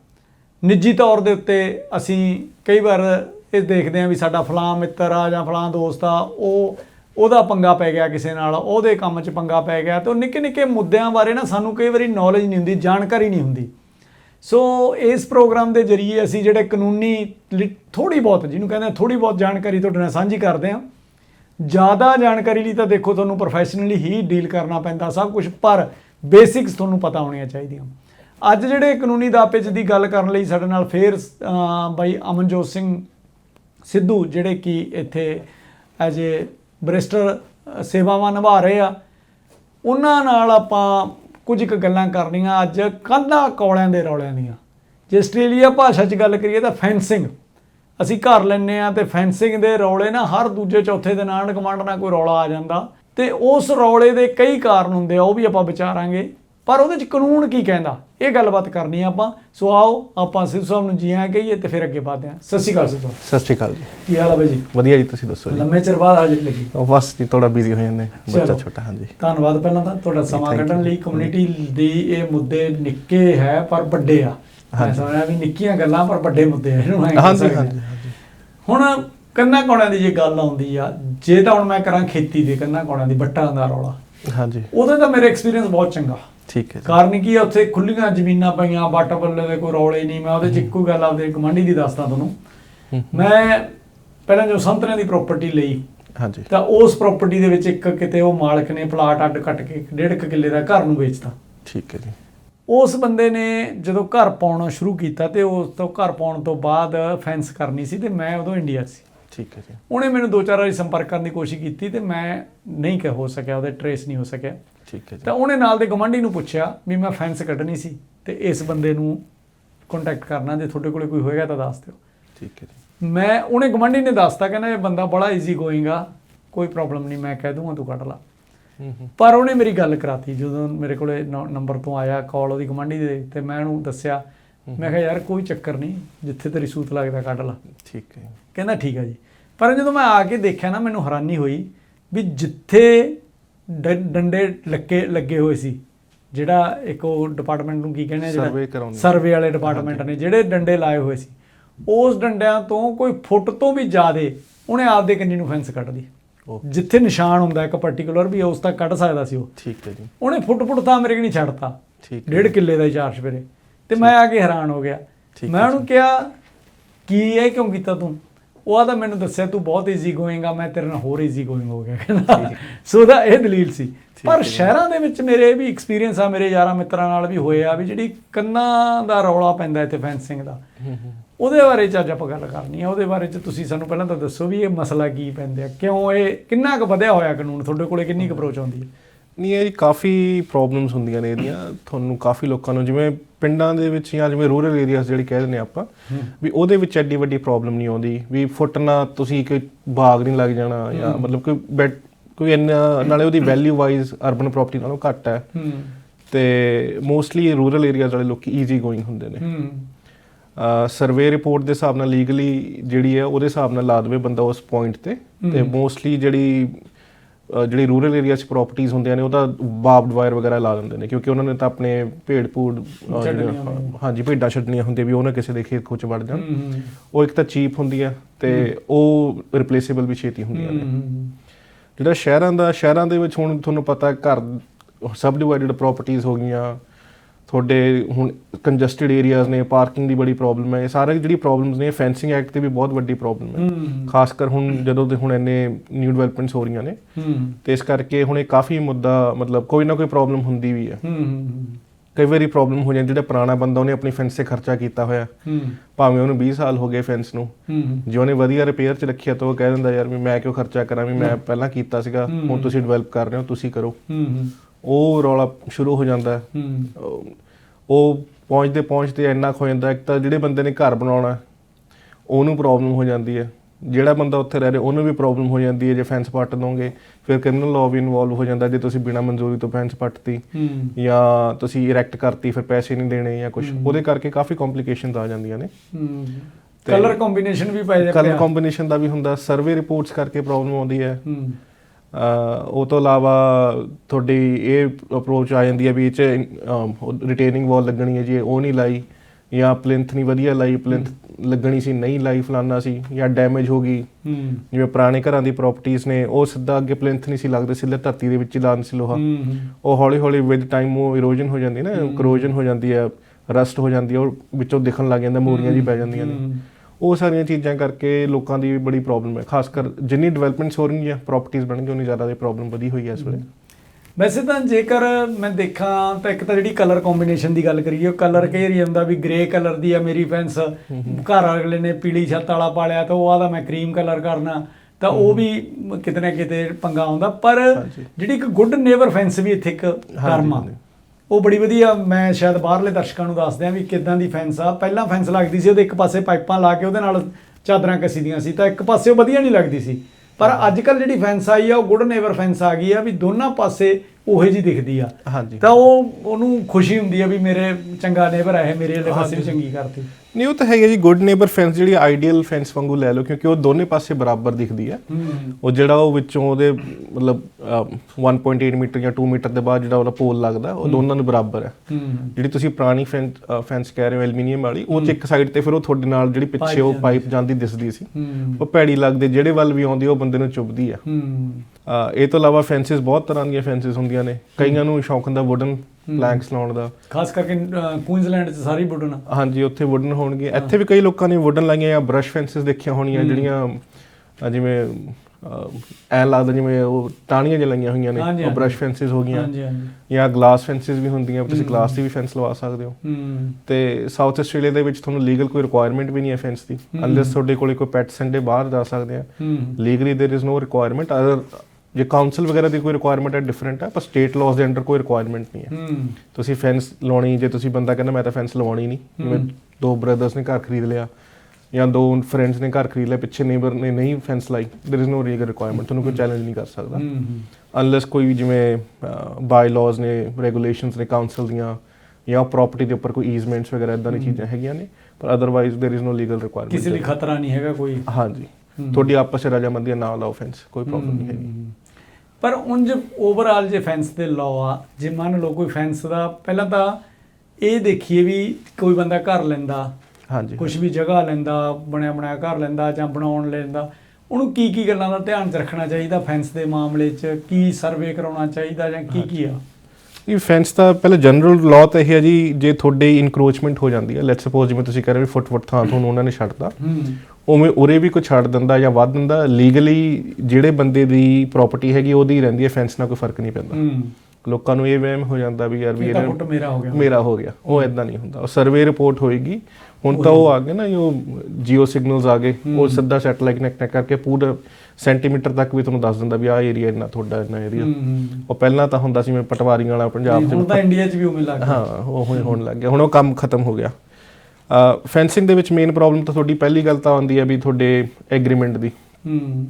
ਨਿੱਜੀ ਤੌਰ ਦੇ ਉੱਤੇ ਅਸੀਂ ਕਈ ਵਾਰ ਇਹ ਦੇਖਦੇ ਆ ਵੀ ਸਾਡਾ ਫਲਾਂ ਮਿੱਤਰ ਆ ਜਾਂ ਫਲਾਂ ਦੋਸਤ ਆ, ਉਹ, ਉਹਦਾ ਪੰਗਾ ਪੈ ਗਿਆ ਕਿਸੇ ਨਾਲ, ਉਹਦੇ ਕੰਮ 'ਚ ਪੰਗਾ ਪੈ ਗਿਆ ਤੇ ਉਹ ਨਿੱਕੇ-ਨਿੱਕੇ ਮੁੱਦਿਆਂ ਬਾਰੇ ਨਾ ਸਾਨੂੰ ਕਈ ਵਾਰੀ ਨੌਲੇਜ ਨਹੀਂ ਹੁੰਦੀ, ਜਾਣਕਾਰੀ ਨਹੀਂ ਹੁੰਦੀ। ਸੋ ਇਸ ਪ੍ਰੋਗਰਾਮ ਦੇ ਜ਼ਰੀਏ ਅਸੀਂ ਜਿਹੜੇ ਕਾਨੂੰਨੀ ਥੋੜੀ ਬਹੁਤ, ਜਿਹਨੂੰ ਕਹਿੰਦੇ ਥੋੜੀ ਬਹੁਤ ਜਾਣਕਾਰੀ ਤੁਹਾਡੇ ਨਾਲ ਸਾਂਝੀ ਕਰਦੇ ਹਾਂ। ਜ਼ਿਆਦਾ ਜਾਣਕਾਰੀ ਲਈ ਤਾਂ ਦੇਖੋ ਤੁਹਾਨੂੰ ਪ੍ਰੋਫੈਸ਼ਨਲੀ ਹੀ ਡੀਲ ਕਰਨਾ ਪੈਂਦਾ ਸਭ ਕੁਝ ਪਰ ਬੇਸਿਕਸ ਤੁਹਾਨੂੰ ਪਤਾ ਹੋਣੀਆਂ ਚਾਹੀਦੀਆਂ। ਅੱਜ ਜਿਹੜੇ ਕਾਨੂੰਨੀ ਦਾਅਵੇ 'ਚ ਦੀ ਗੱਲ ਕਰਨ ਲਈ ਸਾਡੇ ਨਾਲ ਫੇਰ ਬਾਈ ਅਮਨਜੋਤ ਸਿੰਘ ਸਿੱਧੂ, ਜਿਹੜੇ ਕਿ ਇੱਥੇ ਐਜ ਏ ਬ੍ਰਿਸਟਰ ਸੇਵਾਵਾਂ ਨਿਭਾ ਰਹੇ ਆ, ਉਹਨਾਂ ਨਾਲ ਆਪਾਂ ਕੁਝ ਕੁ ਗੱਲਾਂ ਕਰਨੀਆਂ ਅੱਜ ਕੰਧਾਂ ਕੌਲਿਆਂ ਦੇ ਰੌਲਿਆਂ ਦੀਆਂ। ਜੇ ਆਸਟ੍ਰੇਲੀਆ ਭਾਸ਼ਾ 'ਚ ਗੱਲ ਕਰੀਏ ਤਾਂ ਫੈਂਸਿੰਗ ਅਸੀਂ ਘਰ ਲੈਨੇ ਆ ਤੇ ਫੈਂਸਿੰਗ ਦੇ ਰੌਲੇ ਨਾ ਹਰ ਦੂਜੇ ਚੌਥੇ ਦਿਨ ਆਂਢ ਗੁਆਂਢ ਨਾਲ ਕੋਈ ਰੌਲਾ ਆ ਜਾਂਦਾ। ਤੇ ਉਸ ਰੌਲੇ ਦੇ ਕਈ ਕਾਰਨ ਹੁੰਦੇ ਆ ਉਹ ਵੀ ਆਪਾਂ ਵਿਚਾਰਾਂਗੇ। ਪਰ ਉਹਦੇ 'ਚ ਕਾਨੂੰਨ ਕੀ ਕਹਿੰਦਾ? ਇਹ ਗੱਲਬਾਤ ਕਰਨੀ ਆ ਆਪਾਂ। ਸੋ ਆਓ ਆਪਾਂ ਸਿੱਧੂ ਸਾਹਿਬ ਨੂੰ ਜੀ ਆਇਆਂ ਕਹੀਏ ਤੇ ਫਿਰ ਅੱਗੇ ਵਧਦੇ ਹਾਂ। ਸਤਿ ਸ਼੍ਰੀ ਅਕਾਲ ਸਿੱਧੂ। ਸਤਿ ਸ਼੍ਰੀ ਅਕਾਲ ਜੀ। ਕੀ ਹਾਲ ਹੈ ਬਾਈ ਜੀ? ਵਧੀਆ ਜੀ ਤੁਸੀਂ ਦੱਸੋ ਜੀ। ਲੰਮੇ ਚਿਰ ਬਾਅਦ ਹਾਜ਼ਰੀ ਲੱਗੀ। ਉਹ ਬਸ ਜੀ ਥੋੜਾ ਬਿਜ਼ੀ ਹੋ ਜਾਂਦੇ। ਬੱਚਾ। ਛੋਟਾ ਹਾਂਜੀ। ਧੰਨਵਾਦ ਪਹਿਲਾਂ ਤਾਂ। ਤੁਹਾਡਾ ਸਮਾਂ ਕੱਢਣ. ਲਈ ਕਮਿਊਨਿਟੀ ਦੀ ਇਹ ਮੁੱਦੇ ਨਿੱਕੇ ਹੈ ਪਰ ਵੱਡੇ ਆ। ਮੈਂ। ਸਮਝਿਆ ਵੀ ਨਿੱਕੀਆਂ ਗੱਲਾਂ ਪਰ ਵੱਡੇ ਮੁੱਦੇ ਆ ਇਹਨੂੰ ਐਂ ਕਹਿ ਹਾਂਜੀ ਸਕਦੇ। ਹਾਂਜੀ। ਹੁਣ ਕੰਨਾ ਕੋਣਿਆਂ ਦੀ ਜੇ ਗੱਲ ਆਉਂਦੀ ਆ ਜੇ ਤਾਂ ਹੁਣ ਮੈਂ ਕਰਾਂ ਖੇਤੀ ਦੇ ਕੰਨਾ ਕੋਣਿਆਂ ਦੀ ਬੱਟਾਂ ਦਾ ਰੌਲਾ। ਹਾਂਜੀ। ਉਹਦੇ ਤਾਂ ਮੇਰੇ ਐਕਸਪੀਰੀਅੰਸ ਬਹੁਤ ਚੰਗਾ। ਠੀਕ ਹੈ ਜੀ। ਕਾਰਨ ਕੀ ਆ ਉੱਥੇ ਖੁੱਲੀਆਂ ਜ਼ਮੀਨਾਂ ਪਈਆਂ ਵੱਟ ਬੱਲੇ ਦੇ ਕੋਈ ਰੌਲੇ ਨਹੀਂ ਮੈਂ ਉਹਦੇ ਚ ਇੱਕੋ ਗੱਲ ਆਪਦੇ ਗਵਾਂਢੀ ਦੀ ਦੱਸਦਾ ਤੁਹਾਨੂੰ। ਮੈਂ ਪਹਿਲਾਂ ਜੋ ਸੰਤਰਿਆਂ ਦੀ ਪ੍ਰਾਪਰਟੀ ਲਈ ਹਾਂਜੀ। ਤਾਂ ਉਸ ਪ੍ਰਾਪਰਟੀ ਦੇ ਵਿੱਚ ਇੱਕ ਕਿਤੇ ਉਹ ਮਾਲਕ ਨੇ ਪਲਾਟ ਅੱਡ ਕੱਟ ਕੇ ਡੇਢ ਕੁ ਕਿੱਲੇ ਦਾ ਘਰ ਨੂੰ ਵੇਚਤਾ। ਠੀਕ ਹੈ ਜੀ। ਉਸ ਬੰਦੇ ਨੇ ਜਦੋਂ ਘਰ ਪਾਉਣਾ ਸ਼ੁਰੂ ਕੀਤਾ ਤੇ ਉਸ ਤੋਂ ਘਰ ਪਾਉਣ ਤੋਂ ਬਾਅਦ ਫੈਂਸ ਕਰਨੀ ਸੀ ਤੇ ਮੈਂ ਉਦੋਂ ਇੰਡੀਆ ਸੀ। ਠੀਕ ਹੈ ਜੀ। ਉਹਨੇ ਮੈਨੂੰ ਦੋ ਚਾਰ ਵਾਰੀ ਸੰਪਰਕ ਕਰਨ ਦੀ ਕੋਸ਼ਿਸ਼ ਕੀਤੀ ਤੇ ਮੈਂ ਨਹੀਂ ਕਹਿ ਹੋ ਸਕਿਆ ਉਹਦੇ ਟਰੇਸ ਨਹੀਂ ਹੋ ਸਕਿਆ। ਠੀਕ ਹੈ ਜੀ। ਤਾਂ ਉਹਨੇ ਨਾਲ ਦੇ ਗਵਾਂਢੀ ਨੂੰ ਪੁੱਛਿਆ ਵੀ ਮੈਂ ਫੈਂਸ ਕੱਢਣੀ ਸੀ ਤੇ ਇਸ ਬੰਦੇ ਨੂੰ ਕੰਟੈਕਟ ਕਰਨਾ ਜੇ ਤੁਹਾਡੇ ਕੋਲੇ ਕੋਈ ਹੋਏਗਾ ਤਾਂ ਦੱਸ ਦਿਓ। ਠੀਕ ਹੈ ਜੀ। ਮੈਂ ਉਹਨੇ ਗਵਾਂਢੀ ਨੇ ਦੱਸਤਾ ਕਹਿੰਦਾ ਇਹ ਬੰਦਾ ਬੜਾ ਈਜ਼ੀ ਗੋਇੰਗ ਆ ਕੋਈ ਪ੍ਰੋਬਲਮ ਨਹੀਂ ਮੈਂ ਕਹਿ ਦੂੰਗਾ ਤੂੰ ਕੱਢ ਲਾ। ਪਰ ਉਹਨੇ ਮੇਰੀ ਗੱਲ ਕਰਾਤੀ ਜਦੋਂ ਮੇਰੇ ਕੋਲੇ ਨੰਬਰ ਤੋਂ ਆਇਆ ਕਾਲ ਉਹਦੀ ਗਵਾਂਢੀ ਦੇ ਤੇ ਮੈਂ ਉਹਨੂੰ ਦੱਸਿਆ ਮੈਂ ਕਿਹਾ ਯਾਰ ਕੋਈ ਚੱਕਰ ਨਹੀਂ ਜਿੱਥੇ ਤੇਰੀ ਸੂਤ ਲੱਗਦਾ ਕੱਢ ਲਾ। ਠੀਕ ਹੈ। ਕਹਿੰਦਾ ਠੀਕ ਆ ਜੀ। ਪਰ ਜਦੋਂ ਮੈਂ ਆ ਕੇ ਦੇਖਿਆ ਨਾ ਮੈਨੂੰ ਹੈਰਾਨੀ ਹੋਈ ਵੀ ਜਿੱਥੇ ਡੰਡੇ ਲੱਗੇ ਲੱਗੇ ਹੋਏ ਸੀ ਜਿਹੜਾ ਇੱਕ ਉਹ ਡਿਪਾਰਟਮੈਂਟ ਨੂੰ ਕੀ ਕਹਿੰਦੇ ਆ Survey ਕਰਾਉਂਦੇ। ਸਰਵੇ ਵਾਲੇ ਡਿਪਾਰਟਮੈਂਟ ਨੇ ਜਿਹੜੇ ਡੰਡੇ ਲਾਏ ਹੋਏ ਸੀ ਉਸ ਡੰਡਿਆਂ ਤੋਂ ਕੋਈ ਫੁੱਟ ਤੋਂ ਵੀ ਜ਼ਿਆਦੇ ਉਹਨੇ ਆਪਦੇ ਕੰਨੀ ਨੂੰ ਫੈਂਸ ਕੱਢ ਲਈ ਜਿੱਥੇ ਨਿਸ਼ਾਨ ਹੁੰਦਾ ਇੱਕ ਪਾਰਟਿਕੂਲਰ ਵੀ ਉਸ ਤੱਕ ਕੱਢ ਸਕਦਾ ਸੀ ਉਹ। ਠੀਕ ਹੈ ਜੀ। ਉਹਨੇ ਫੁੱਟ ਫੁੱਟ ਤਾਂ ਮੇਰੇ ਕਿ ਨਹੀਂ ਛੱਡਤਾ। ਠੀਕ ਡੇਢ ਕਿੱਲੇ ਦਾ ਹੀ ਚਾਰ ਸਵੇਰੇ। ਤੇ ਮੈਂ ਆ ਕੇ ਹੈਰਾਨ ਹੋ ਗਿਆ। ਮੈਂ ਉਹਨੂੰ ਕਿਹਾ ਕੀ ਇਹ ਕਿਉਂ ਕੀਤਾ ਤੂੰ? ਉਹ ਆਦਾ ਮੈਨੂੰ ਦੱਸਿਆ ਤੂੰ ਬਹੁਤ ਈਜ਼ੀ ਗੋਇੰਗ ਆ ਮੈਂ ਤੇਰੇ ਨਾਲ ਹੋਰ ਈਜ਼ੀ ਗੋਇੰਗ ਹੋ ਗਿਆ। ਕਹਿੰਦਾ। ਸੋ ਦਾ ਇਹ ਦਲੀਲ ਸੀ। ਪਰ ਸ਼ਹਿਰਾਂ ਦੇ ਵਿੱਚ ਮੇਰੇ ਵੀ ਐਕਸਪੀਰੀਅੰਸ ਆ ਮੇਰੇ ਯਾਰਾਂ ਮਿੱਤਰਾਂ ਨਾਲ ਵੀ ਹੋਏ ਆ ਵੀ ਜਿਹੜੀ ਕੰਨਾਂ ਦਾ ਰੌਲਾ ਪੈਂਦਾ ਇੱਥੇ ਫੈਂਸਿੰਗ ਦਾ। ਉਹਦੇ ਬਾਰੇ ਚ ਅੱਜ ਆਪਾਂ ਗੱਲ ਕਰਨੀ ਆ ਉਹਦੇ ਬਾਰੇ ਚ ਤੁਸੀਂ ਸਾਨੂੰ ਪਹਿਲਾਂ ਤਾਂ ਦੱਸੋ ਵੀ ਇਹ ਮਸਲਾ ਕੀ ਪੈਂਦਾ ਹੈ? ਕਿਉਂ ਇਹ ਕਿੰਨਾ ਕੁ ਵਧਿਆ ਹੋਇਆ ਕਾਨੂੰਨ ਤੁਹਾਡੇ ਕੋਲੇ ਕਿੰਨੀ ਕੁ ਅਪਰੋਚ ਆਉਂਦੀ ਹੈ? ਨਹੀਂ ਇਹ ਕਾਫੀ ਪ੍ਰੋਬਲਮਸ ਹੁੰਦੀਆਂ ਨੇ ਇਹਦੀਆਂ ਤੁਹਾਨੂੰ ਕਾਫੀ ਲੋਕਾਂ ਨੂੰ ਜਿਵੇਂ ਪਿੰਡਾਂ ਦੇ ਵਿੱਚ ਜਾਂ ਜਿਵੇਂ ਰੂਰਲ ਏਰੀਆਸ ਜਿਹੜੀ ਕਹਿ ਦਿੰਦੇ ਆਪਾਂ ਵੀ ਉਹਦੇ ਵਿੱਚ ਐਡੀ ਵੱਡੀ ਪ੍ਰੋਬਲਮ ਨਹੀਂ ਆਉਂਦੀ ਵੀ ਫੁੱਟ ਨਾ ਤੁਸੀਂ ਕੋਈ ਬਾਗ ਨਹੀਂ ਲੱਗ ਜਾਣਾ ਜਾਂ ਮਤਲਬ ਕੋਈ ਬੈਡ ਕੋਈ ਇੰਨਾ ਨਾਲੇ ਉਹਦੀ ਵੈਲਿਊ ਵਾਈਜ਼ ਅਰਬਨ ਪ੍ਰਾਪਰਟੀ ਨਾਲੋਂ ਘੱਟ ਹੈ। ਹੂੰ। ਤੇ ਮੋਸਟਲੀ ਰੂਰਲ ਏਰੀਆਜ਼ ਵਾਲੇ ਲੋਕੀ ਈਜ਼ੀ ਗੋਇੰਗ ਹੁੰਦੇ ਨੇ। ਹੂੰ। ਸਰਵੇ ਰਿਪੋਰਟ ਦੇ ਹਿਸਾਬ ਨਾਲ ਲੀਗਲੀ ਜਿਹੜੀ ਹੈ ਉਹਦੇ ਹਿਸਾਬ ਨਾਲ ਲਾ ਦੇਵੇ ਬੰਦਾ ਉਸ ਪੁਆਇੰਟ ਤੇ। ਤੇ ਮੋਸਟਲੀ ਜਿਹੜੀ ਜਿਹੜੀ ਰੂਰਲ ਏਰੀਆ 'ਚ ਪ੍ਰਾਪਰਟੀਆਂ ਹੁੰਦੀਆਂ ਨੇ ਉਹ ਤਾਂ ਬਾਬਡ ਵਾਇਰ ਵਗੈਰਾ ਲਾ ਦਿੰਦੇ ਨੇ ਕਿਉਂਕਿ ਉਹਨਾਂ ਨੇ ਤਾਂ ਆਪਣੇ ਭੇਡ ਜਿਹੜੇ- ਹੋਣ। ਹਾਂਜੀ ਭੇਡਾਂ ਛੱਡਣੀਆਂ ਹੁੰਦੀਆਂ ਵੀ ਉਹਨਾਂ ਕਿਸੇ ਦੇ ਖੇਤ ਖੋਚ ਵੜ ਜਾਣ। ਉਹ ਇੱਕ ਤਾਂ ਚੀਪ ਹੁੰਦੀ ਹੈ ਤੇ ਉਹ ਰਿਪਲੇਸੇਬਲ ਵੀ ਛੇਤੀ ਹੁੰਦੀਆਂ ਨੇ। ਜਿਹੜਾ ਸ਼ਹਿਰਾਂ ਦਾ ਸ਼ਹਿਰਾਂ ਦੇ ਵਿੱਚ ਹੁਣ ਤੁਹਾਨੂੰ ਪਤਾ ਘਰ ਸਬ ਡਿਵਾਈਡਡ ਪ੍ਰਾਪਰਟੀਆਂ ਹੋ ਗਈਆਂ। ਤੁਹਾਡੇ ਹੁਣ ਕੰਜਸਟਡ ਏਰੀਆਜ਼ ਨੇ ਪਾਰਕਿੰਗ ਦੀ ਬੜੀ ਪ੍ਰੋਬਲਮ ਹੈ ਇਹ ਸਾਰੇ ਜਿਹੜੀ ਪ੍ਰੋਬਲਮਸ ਨੇ ਫੈਂਸਿੰਗ ਐਕਟ ਤੇ ਵੀ ਬਹੁਤ ਵੱਡੀ ਪ੍ਰੋਬਲਮ ਹੈ। ਖਾਸ ਕਰ ਹੁਣ ਜਦੋਂ ਦੇ ਹੁਣ ਇੰਨੇ ਨਿਊ ਡਿਵੈਲਪਮੈਂਟਸ ਹੋ ਰਹੀਆਂ ਨੇ ਤੇ ਇਸ ਕਰਕੇ ਹੁਣ ਇਹ ਕਾਫੀ ਮੁੱਦਾ ਮਤਲਬ ਕੋਈ ਨਾ ਕੋਈ ਪ੍ਰੋਬਲਮ ਹੁੰਦੀ ਵੀ ਹੈ। ਕਈ ਵਾਰੀ ਪ੍ਰੋਬਲਮ ਹੋ ਜਾਂਦੀ ਜਿਹੜਾ ਪੁਰਾਣਾ ਬੰਦਾ ਉਹਨੇ ਆਪਣੀ ਫੈਂਸ ਤੇ ਖਰਚਾ ਕੀਤਾ ਹੋਇਆ। ਭਾਵੇਂ ਉਹਨੂੰ 20 ਸਾਲ ਹੋ ਗਏ ਫੈਂਸ ਨੂੰ। ਜੇ ਉਹਨੇ ਵਧੀਆ ਰਿਪੇਅਰ ਚ ਰੱਖਿਆ ਤਾਂ ਉਹ ਕਹਿ ਦਿੰਦਾ ਯਾਰ ਵੀ ਮੈਂ ਕਿਉਂ ਖਰਚਾ ਕਰਾਂ? ਵੀ ਮੈਂ ਪਹਿਲਾਂ ਕੀਤਾ ਸੀਗਾ। ਹੁਣ ਤੁਸੀਂ ਡਿਵੈਲਪ ਕਰ ਰਹੇ ਹੋ ਤੁਸੀਂ ਕਰੋ। ਉਹ ਰੌਲਾ ਸ਼ੁਰੂ ਹੋ ਜਾਂਦਾ ਉਹ- ਪਹੁੰਚਦੇ ਪਹੁੰਚਦੇ ਇੰਨਾ ਹੋ ਜਾਂਦਾ ਇੱਕ ਤਾਂ ਜਿਹੜੇ ਬੰਦੇ ਨੇ ਘਰ ਬਣਾਉਣਾ ਉਹਨੂੰ ਪ੍ਰੋਬਲਮ ਹੋ ਜਾਂਦੀ ਹੈ। ਜਿਹੜਾ ਬੰਦਾ ਉੱਥੇ ਰਹਿ ਰਿਹਾ ਉਹਨੂੰ ਵੀ ਪ੍ਰੋਬਲਮ ਹੋ ਜਾਂਦੀ ਹੈ ਜੇ ਫੈਂਸ ਪੱਟ ਦੋਗੇ। ਫਿਰ ਕ੍ਰਿਮੀਨਲ ਲਾਅ ਵੀ ਇਨਵੋਲਵ ਹੋ ਜਾਂਦਾ ਜੇ ਤੁਸੀਂ ਬਿਨਾਂ ਮਨਜ਼ੂਰੀ ਤੋਂ ਫੈਂਸ ਪੱਟਤੀ ਜਾਂ ਤੁਸੀਂ ਇਰੈਕਟ ਕਰਤੀ ਫਿਰ ਪੈਸੇ ਨਹੀਂ ਦੇਣੇ ਜਾਂ ਕੁਝ। ਉਹਦੇ ਕਰਕੇ ਕਾਫੀ ਕੰਪਲਿਕੇਸ਼ਨਸ ਆ ਜਾਂਦੀਆਂ ਨੇ। ਕਲਰ ਕੰਬੀਨੇਸ਼ਨ ਵੀ ਪੈ ਜਾਂਦਾ ਕਲਰ ਕੰਬੀਨੇਸ਼ਨ ਦਾ ਵੀ ਹੁੰਦਾ ਸਰਵੇ ਰਿਪੋਰਟਸ ਕਰਕੇ ਪ੍ਰੋਬਲਮ ਆਉਂਦੀ ਹੈ। ਉਹ ਤੋਂ ਇਲਾਵਾ ਤੁਹਾਡੀ ਇਹ ਅਪਰੋਚ ਆ ਜਾਂਦੀ ਹੈ ਵੀ ਇਹ ਚ ਰਿਟੇਨਿੰਗ ਵਾਲ ਲੱਗਣੀ ਹੈ ਜੀ ਉਹ ਨਹੀਂ ਲਾਈ ਜਾਂ ਪਲਿੰਥ ਨਹੀਂ ਵਧੀਆ ਲਾਈ ਪਲਿੰਥ ਲੱਗਣੀ ਸੀ ਨਹੀਂ ਲਾਈ ਫਲਾਨਾ ਸੀ ਜਾਂ ਡੈਮੇਜ ਹੋ ਗਈ। ਜਿਵੇਂ ਪੁਰਾਣੇ ਘਰਾਂ ਦੀ ਪ੍ਰਾਪਰਟੀਆਂ ਨੇ ਉਹ ਸਿੱਧਾ ਅੱਗੇ ਪਲਿੰਥ ਨਹੀਂ ਸੀ ਲੱਗਦੇ ਸਿੱਧੇ ਧਰਤੀ ਦੇ ਵਿੱਚ ਹੀ ਲਾਉਣ ਸੀ ਲੋਹਾ। ਉਹ ਹੌਲੀ ਹੌਲੀ ਵਿਦ ਟਾਈਮ ਉਹ ਇਰੋਜਨ ਹੋ ਜਾਂਦੀ ਨਾ ਕਰੋਜਨ ਹੋ ਜਾਂਦੀ ਹੈ ਰਸਟ ਹੋ ਜਾਂਦੀ ਹੈ ਉਹ ਵਿੱਚੋਂ ਦਿਖਣ ਲੱਗ ਜਾਂਦਾ ਮੋਰੀਆਂ ਜੀ ਪੈ ਜਾਂਦੀਆਂ ਨੇ। ਉਹ ਸਾਰੀਆਂ ਚੀਜ਼ਾਂ ਕਰਕੇ ਲੋਕਾਂ ਦੀ ਬੜੀ ਪ੍ਰੋਬਲਮ ਹੈ। ਖਾਸ ਕਰ ਜਿੰਨੀ ਡਿਵੈਲਪਮੈਂਟਸ ਹੋ ਰਹੀਆਂ ਪ੍ਰਾਪਰਟੀਆਂ ਬਣ ਗਈਆਂ ਉਨੀ ਜ਼ਿਆਦਾ ਦੀ ਪ੍ਰੋਬਲਮ ਵਧੀ ਹੋਈ ਹੈ ਇਸ ਵੇਲੇ। ਵੈਸੇ ਤਾਂ ਜੇਕਰ ਮੈਂ ਦੇਖਾਂ ਤਾਂ ਇੱਕ ਤਾਂ ਜਿਹੜੀ ਕਲਰ ਕੰਬੀਨੇਸ਼ਨ ਦੀ ਗੱਲ ਕਰੀਏ ਉਹ ਕਲਰ ਕਈ ਵਾਰੀ ਹੁੰਦਾ ਵੀ ਗ੍ਰੇ ਕਲਰ ਦੀ ਆ ਮੇਰੀ ਫੈਂਸ ਘਰ ਅਗਲੇ ਨੇ ਪੀਲੀ ਛੱਤ ਵਾਲਾ ਪਾਲਿਆ ਤਾਂ ਉਹ ਆਦਾ ਮੈਂ ਕਰੀਮ ਕਲਰ ਕਰਨਾ। ਤਾਂ ਉਹ ਵੀ ਕਿਤੇ ਨਾ ਕਿਤੇ ਪੰਗਾ ਆਉਂਦਾ। ਪਰ। ਜਿਹੜੀ ਇੱਕ ਗੁੱਡ ਨੇਬਰ ਫੈਂਸ ਵੀ ਇੱਥੇ ਇੱਕ ਟਰਮ ਆ। ਉਹ ਬੜੀ ਵਧੀਆ ਮੈਂ ਸ਼ਾਇਦ ਬਾਹਰਲੇ ਦਰਸ਼ਕਾਂ ਨੂੰ ਦੱਸ ਦਿਆਂ ਵੀ ਕਿਦਾਂ ਦੀ ਫੈਂਸ ਆ। ਪਹਿਲਾਂ ਫੈਂਸ ਲੱਗਦੀ ਸੀ ਉਹਦੇ ਇੱਕ ਪਾਸੇ ਪਾਈਪਾਂ ਲਾ ਕੇ ਉਹਦੇ ਨਾਲ ਚਾਦਰਾਂ ਕੱਸੀਦੀਆਂ ਸੀ ਤਾਂ ਇੱਕ ਪਾਸੇ ਉਹ ਵਧੀਆ ਨਹੀਂ ਲੱਗਦੀ ਸੀ। ਪਰ ਅੱਜ ਕੱਲ ਜਿਹੜੀ ਫੈਂਸ ਆਈ ਆ ਉਹ ਗੁੱਡ ਨੇਬਰ ਫੈਂਸ ਆ ਗਈ ਆ ਵੀ ਦੋਨਾਂ ਪਾਸੇ ਉਹੇ ਜੀ ਦਿਖਦੀ ਆ। ਹਾਂਜੀ। ਤਾਂ ਉਹ ਉਹਨੂੰ ਖੁਸ਼ੀ ਹੁੰਦੀ ਆ ਵੀ ਮੇਰੇ ਚੰਗਾ ਨੇਬਰ ਆ ਇਹ ਮੇਰੇ ਵਾਲੇ ਪਾਸੇ ਵੀ ਚੰਗੀ ਕਰਤੀ। ਨਹੀਂ ਉਹ ਤਾਂ ਹੈਗਾ ਜੀ ਗੁੱਡ ਨੇਬਰ ਫੈਂਸ ਜਿਹੜੀ ਆਈਡੀਅਲ ਫੈਂਸ ਵਾਂਗੂ ਲੈ ਲਓ ਕਿਉਂਕਿ ਉਹ ਦੋਨੇ ਪਾਸੇ ਬਰਾਬਰ ਦਿਖਦੀ ਹੈ। ਉਹ ਜਿਹੜਾ ਉਹ ਵਿੱਚੋਂ ਉਹਦੇ ਮਤਲਬ ਅਹ, 1.8 ਮੀਟਰ ਜਾਂ 2 ਮੀਟਰ ਦੇ ਬਾਅਦ ਜਿਹੜਾ ਉਹਦਾ ਪੋਲ ਲੱਗਦਾ ਉਹ ਦੋਨਾਂ ਨੂੰ ਬਰਾਬਰ ਹੈ। ਜਿਹੜੀ ਤੁਸੀਂ ਪੁਰਾਣੀ ਫੈਂਸ ਕਹਿ ਰਹੇ ਹੋ ਐਲੂਮੀਨੀਅਮ ਵਾਲੀ ਉਹ ਚ ਇੱਕ ਸਾਈਡ ਤੇ ਫਿਰ ਉਹ ਤੁਹਾਡੇ ਨਾਲ ਜਿਹੜੀ ਪਿੱਛੇ ਉਹ ਪਾਈਪ ਜਾਂਦੀ ਦਿਸਦੀ ਸੀ। ਉਹ ਭੈੜੀ ਲੱਗਦੀ ਜਿਹੜੇ ਵੱਲ ਵੀ ਆਉਂਦੀ ਉਹ ਬੰਦੇ ਨੂੰ ਚੁੱਭਦੀ ਆ। ਇਹ ਤੋਂ ਇਲਾਵਾ ਫੈਂਸਿਸ ਬਹੁਤ ਤਰ੍ਹਾਂ ਦੀਆਂ ਫੈਂਸਿਸ ਹੁੰਦੀਆਂ ਨੇ ਕਈਆਂ ਨੂੰ ਸ਼ੌਕ ਹੁੰਦਾ ਵੁਡਨ ਪਲੈਂਕਸ ਲਾਉਣ ਦਾ ਖਾਸ ਕਰਕੇ ਕੁਇਨਜ਼ਲੈਂਡ 'ਚ ਸਾਰੀ ਬੁੱਢਣ ਹਾਂਜੀ ਉੱਥੇ ਵੁਡਨ ਹੋਣਗੇ ਇੱਥੇ ਵੀ ਕਈ ਲੋਕਾਂ ਨੇ ਵੁਡਨ ਲਾਈਆਂ ਜਾਂ ਬ੍ਰਸ਼ ਫੈਂਸਿਸ ਦੇਖੀਆਂ ਹੋਣੀਆਂ ਜਿਹੜੀਆਂ ਅਹ, ਜਿਵੇਂ ਐ ਲੱਗਦਾ ਜਿਵੇਂ ਉਹ ਟਾਹਣੀਆਂ ਜਿਹੀਆਂ ਲਾਈਆਂ ਹੋਈਆਂ ਨੇ ਹਾਂਜੀ, ਉਹ ਹਾਂਜੀ। ਬ੍ਰਸ਼ ਫੈਂਸਿਸ ਹੋ ਗਈਆਂ ਹਾਂਜੀ ਹਾਂਜੀ ਜਾਂ ਗਲਾਸ ਫੈਂਸਿਸ ਵੀ ਹੁੰਦੀਆਂ ਤੁਸੀਂ ਗਲਾਸ ਦੀ ਵੀ ਫੈਂਸ ਲਵਾ ਸਕਦੇ ਹੋ ਹੂੰ ਤੇ ਸਾਊਥ ਆਸਟ੍ਰੇਲੀਆ ਦੇ ਵਿੱਚ ਤੁਹਾਨੂੰ ਲੀਗਲ ਕੋਈ ਰਿਕੁਆਇਰਮੈਂਟ ਵੀ ਨਹੀਂ ਹੈ ਫੈਂਸ ਦੀ ਅਨਲੈਸ ਤੁਹਾਡੇ ਕੋਲੇ ਕੋਈ ਪੈਟ ਸੰਡੇ ਬਾਹਰ ਜਾ ਸਕਦੇ ਆ ਹੂੰ legally there is no requirement other ਜੇ ਕਾਉਂਸਲ ਵਗੈਰਾ ਦੀ ਕੋਈ ਰਿਕੁਆਇਰਮੈਂਟ ਹੈ ਡਿਫਰੈਂਟ ਹੈ ਪਰ ਸਟੇਟ ਲਾਜ਼ ਦੇ ਅੰਡਰ ਕੋਈ ਰਿਕੁਆਇਰਮੈਂਟ ਨਹੀਂ ਹੈ ਹੂੰ ਤੁਸੀਂ ਫੈਂਸ ਲਾਉਣੀ ਜੇ ਤੁਸੀਂ ਬੰਦਾ ਕਹਿੰਦਾ ਮੈਂ ਤਾਂ ਫੈਂਸ ਲਵਾਉਣੀ ਨਹੀਂ ਜਿਵੇਂ ਦੋ ਬ੍ਰਦਰਸ ਨੇ ਘਰ ਖਰੀਦ ਲਿਆ ਜਾਂ ਦੋ ਫਰੈਂਡਸ ਨੇ ਘਰ ਖਰੀਦ ਲਿਆ ਪਿੱਛੇ ਨੇਬਰ ਨੇ ਨਹੀਂ ਫੈਂਸ ਲਾਈ there is no legal requirement ਤੁਹਾਨੂੰ ਕੋਈ ਚੈਲੰਜ ਨਹੀਂ ਕਰ ਸਕਦਾ ਹੂੰ ਅਨਲੈਸ ਕੋਈ ਜਿਵੇਂ ਬਾਈ ਲਾਜ਼ ਨੇ ਰੈਗੂਲੇਸ਼ਨਸ ਨੇ ਕਾਉਂਸਲ ਦੀਆਂ ਜਾਂ ਪ੍ਰਾਪਰਟੀ ਦੇ ਉੱਪਰ ਕੋਈ ਈਜ਼ਮੈਂਟਸ ਵਗੈਰਾ ਇਦਾਂ ਦੀਆਂ ਚੀਜ਼ਾਂ ਹੈਗੀਆਂ ਨੇ ਪਰ otherwise there is no legal requirement ਕਿਸੇ ਲਈ ਖਤਰਾ ਨਹੀਂ ਹੈਗਾ ਕੋਈ ਹਾਂਜੀ ਹੂੰ। ਤੁਹਾਡੀ ਆਪਸ ਵਿੱਚ ਰਜਾਮੰਦੀ ਨਾਲ ਨਾ ਲਾਓ ਫੈਂਸ ਕੋਈ ਪ੍ਰੋਬਲਮ ਨਹੀਂ ਹੈਗੀ ਹਮ, ਪਰ ਉਂਝ ਓਵਰਆਲ ਜੇ ਫੈਂਸ ਦੇ ਲਾਅ ਆ ਜੇ ਮੰਨ ਲਓ ਕੋਈ ਫੈਂਸ ਦਾ ਪਹਿਲਾਂ ਤਾਂ ਇਹ ਦੇਖੀਏ ਵੀ ਕੋਈ ਬੰਦਾ ਘਰ ਲੈਂਦਾ ਹਾਂਜੀ। ਕੁਝ ਵੀ ਜਗ੍ਹਾ ਲੈਂਦਾ ਬਣਿਆ ਬਣਾਇਆ ਘਰ ਲੈਂਦਾ ਜਾਂ ਬਣਾਉਣ ਲੈਂਦਾ ਉਹਨੂੰ ਕੀ ਕੀ ਗੱਲਾਂ ਦਾ ਧਿਆਨ ਰੱਖਣਾ ਚਾਹੀਦਾ ਫੈਂਸ ਦੇ ਮਾਮਲੇ 'ਚ? ਕੀ ਸਰਵੇ ਕਰਾਉਣਾ ਚਾਹੀਦਾ ਜਾਂ ਕੀ ਕੀ ਆ? ਇਹ ਫੈਂਸ ਤਾਂ ਪਹਿਲਾਂ ਜਨਰਲ ਲਾਅ ਤਾਂ ਇਹ ਹੈ ਜੀ ਜੇ ਤੁਹਾਡੇ ਇਨਕਰੋਚਮੈਂਟ ਹੋ ਜਾਂਦੀ ਹੈ ਲੈਟਸ ਸਪੋਜ਼ ਜਿਵੇਂ ਤੁਸੀਂ ਕਹਿ ਰਹੇ ਵੀ ਫੁੱਟ ਫੁੱਟ ਥਾਂ ਤੁਹਾਨੂੰ ਉਹਨਾਂ ਨੇ ਛੱਡਤਾ ਹੂੰ। ਉਵੇਂ ਉਰੇ ਵੀ ਕੋਈ ਛੱਡ ਦਿੰਦਾ ਜਾਂ ਵੱਧ ਦਿੰਦਾ ਲੀਗਲੀ ਜਿਹੜੇ ਬੰਦੇ ਦੀ ਪ੍ਰਾਪਰਟੀ ਹੈਗੀ ਉਹਦੀ ਰਹਿੰਦੀ ਹੈ ਫੈਂਸ ਨਾਲ ਕੋਈ ਫ਼ਰਕ ਨਹੀਂ ਪੈਂਦਾ। ਲੋਕਾਂ ਨੂੰ ਇਹ ਵਹਿਮ ਹੋ ਜਾਂਦਾ ਵੀ ਯਾਰ ਵੀ ਇਹ ਤਾਂ ਇਹਨੇ ਫੁੱਟ ਮੇਰਾ ਹੋ ਗਿਆ। ਮੇਰਾ ਹੋ ਗਿਆ। ਉਹ ਇਦਾਂ ਨਹੀਂ ਹੁੰਦਾ। ਉਹ ਸਰਵੇ ਰਿਪੋਰਟ ਹੋਏਗੀ ਹੁਣ ਤਾਂ ਉਹ। ਆ ਗਏ ਨਾ ਉਹ ਜੀਓ ਸਿਗਨਲਸ ਆ ਗਏ ਉਹ ਸਿੱਧਾ ਸੈਟਲਾਈਟ ਕਨੈਕਟ ਕਰਕੇ ਪੂਰਾ ਸੈਂਟੀਮੀਟਰ ਤੱਕ ਵੀ ਤੁਹਾਨੂੰ ਦੱਸ ਦਿੰਦਾ ਵੀ ਆਹ ਏਰੀਆ ਇੰਨਾ ਤੁਹਾਡਾ ਇੰਨਾ ਏਰੀਆ ਉਹ ਪਹਿਲਾਂ ਤਾਂ ਹੁੰਦਾ ਸੀ ਮੈਂ ਪਟਵਾਰੀ ਵਾਲਾ ਪੰਜਾਬ ਹੁਣ ਚ ਤਾਂ ਇੰਡੀਆ 'ਚ ਵੀ ਉਵੇਂ ਲੱਗ ਗਿਆ। ਹਾਂ ਉਹ ਹੁਣ ਹੋਣ ਲੱਗ ਗਿਆ। ਹੁਣ ਉਹ ਕੰਮ ਖਤਮ ਹੋ ਗਿਆ। ਫੈਂਸਿੰਗ ਦੇ ਵਿੱਚ ਮੇਨ ਪ੍ਰੋਬਲਮ ਤਾਂ ਤੁਹਾਡੀ ਪਹਿਲੀ ਗੱਲ ਤਾਂ ਆਉਂਦੀ ਹੈ ਵੀ ਤੁਹਾਡੇ ਐਗਰੀਮੈਂਟ ਦੀ। ਹੂੰ।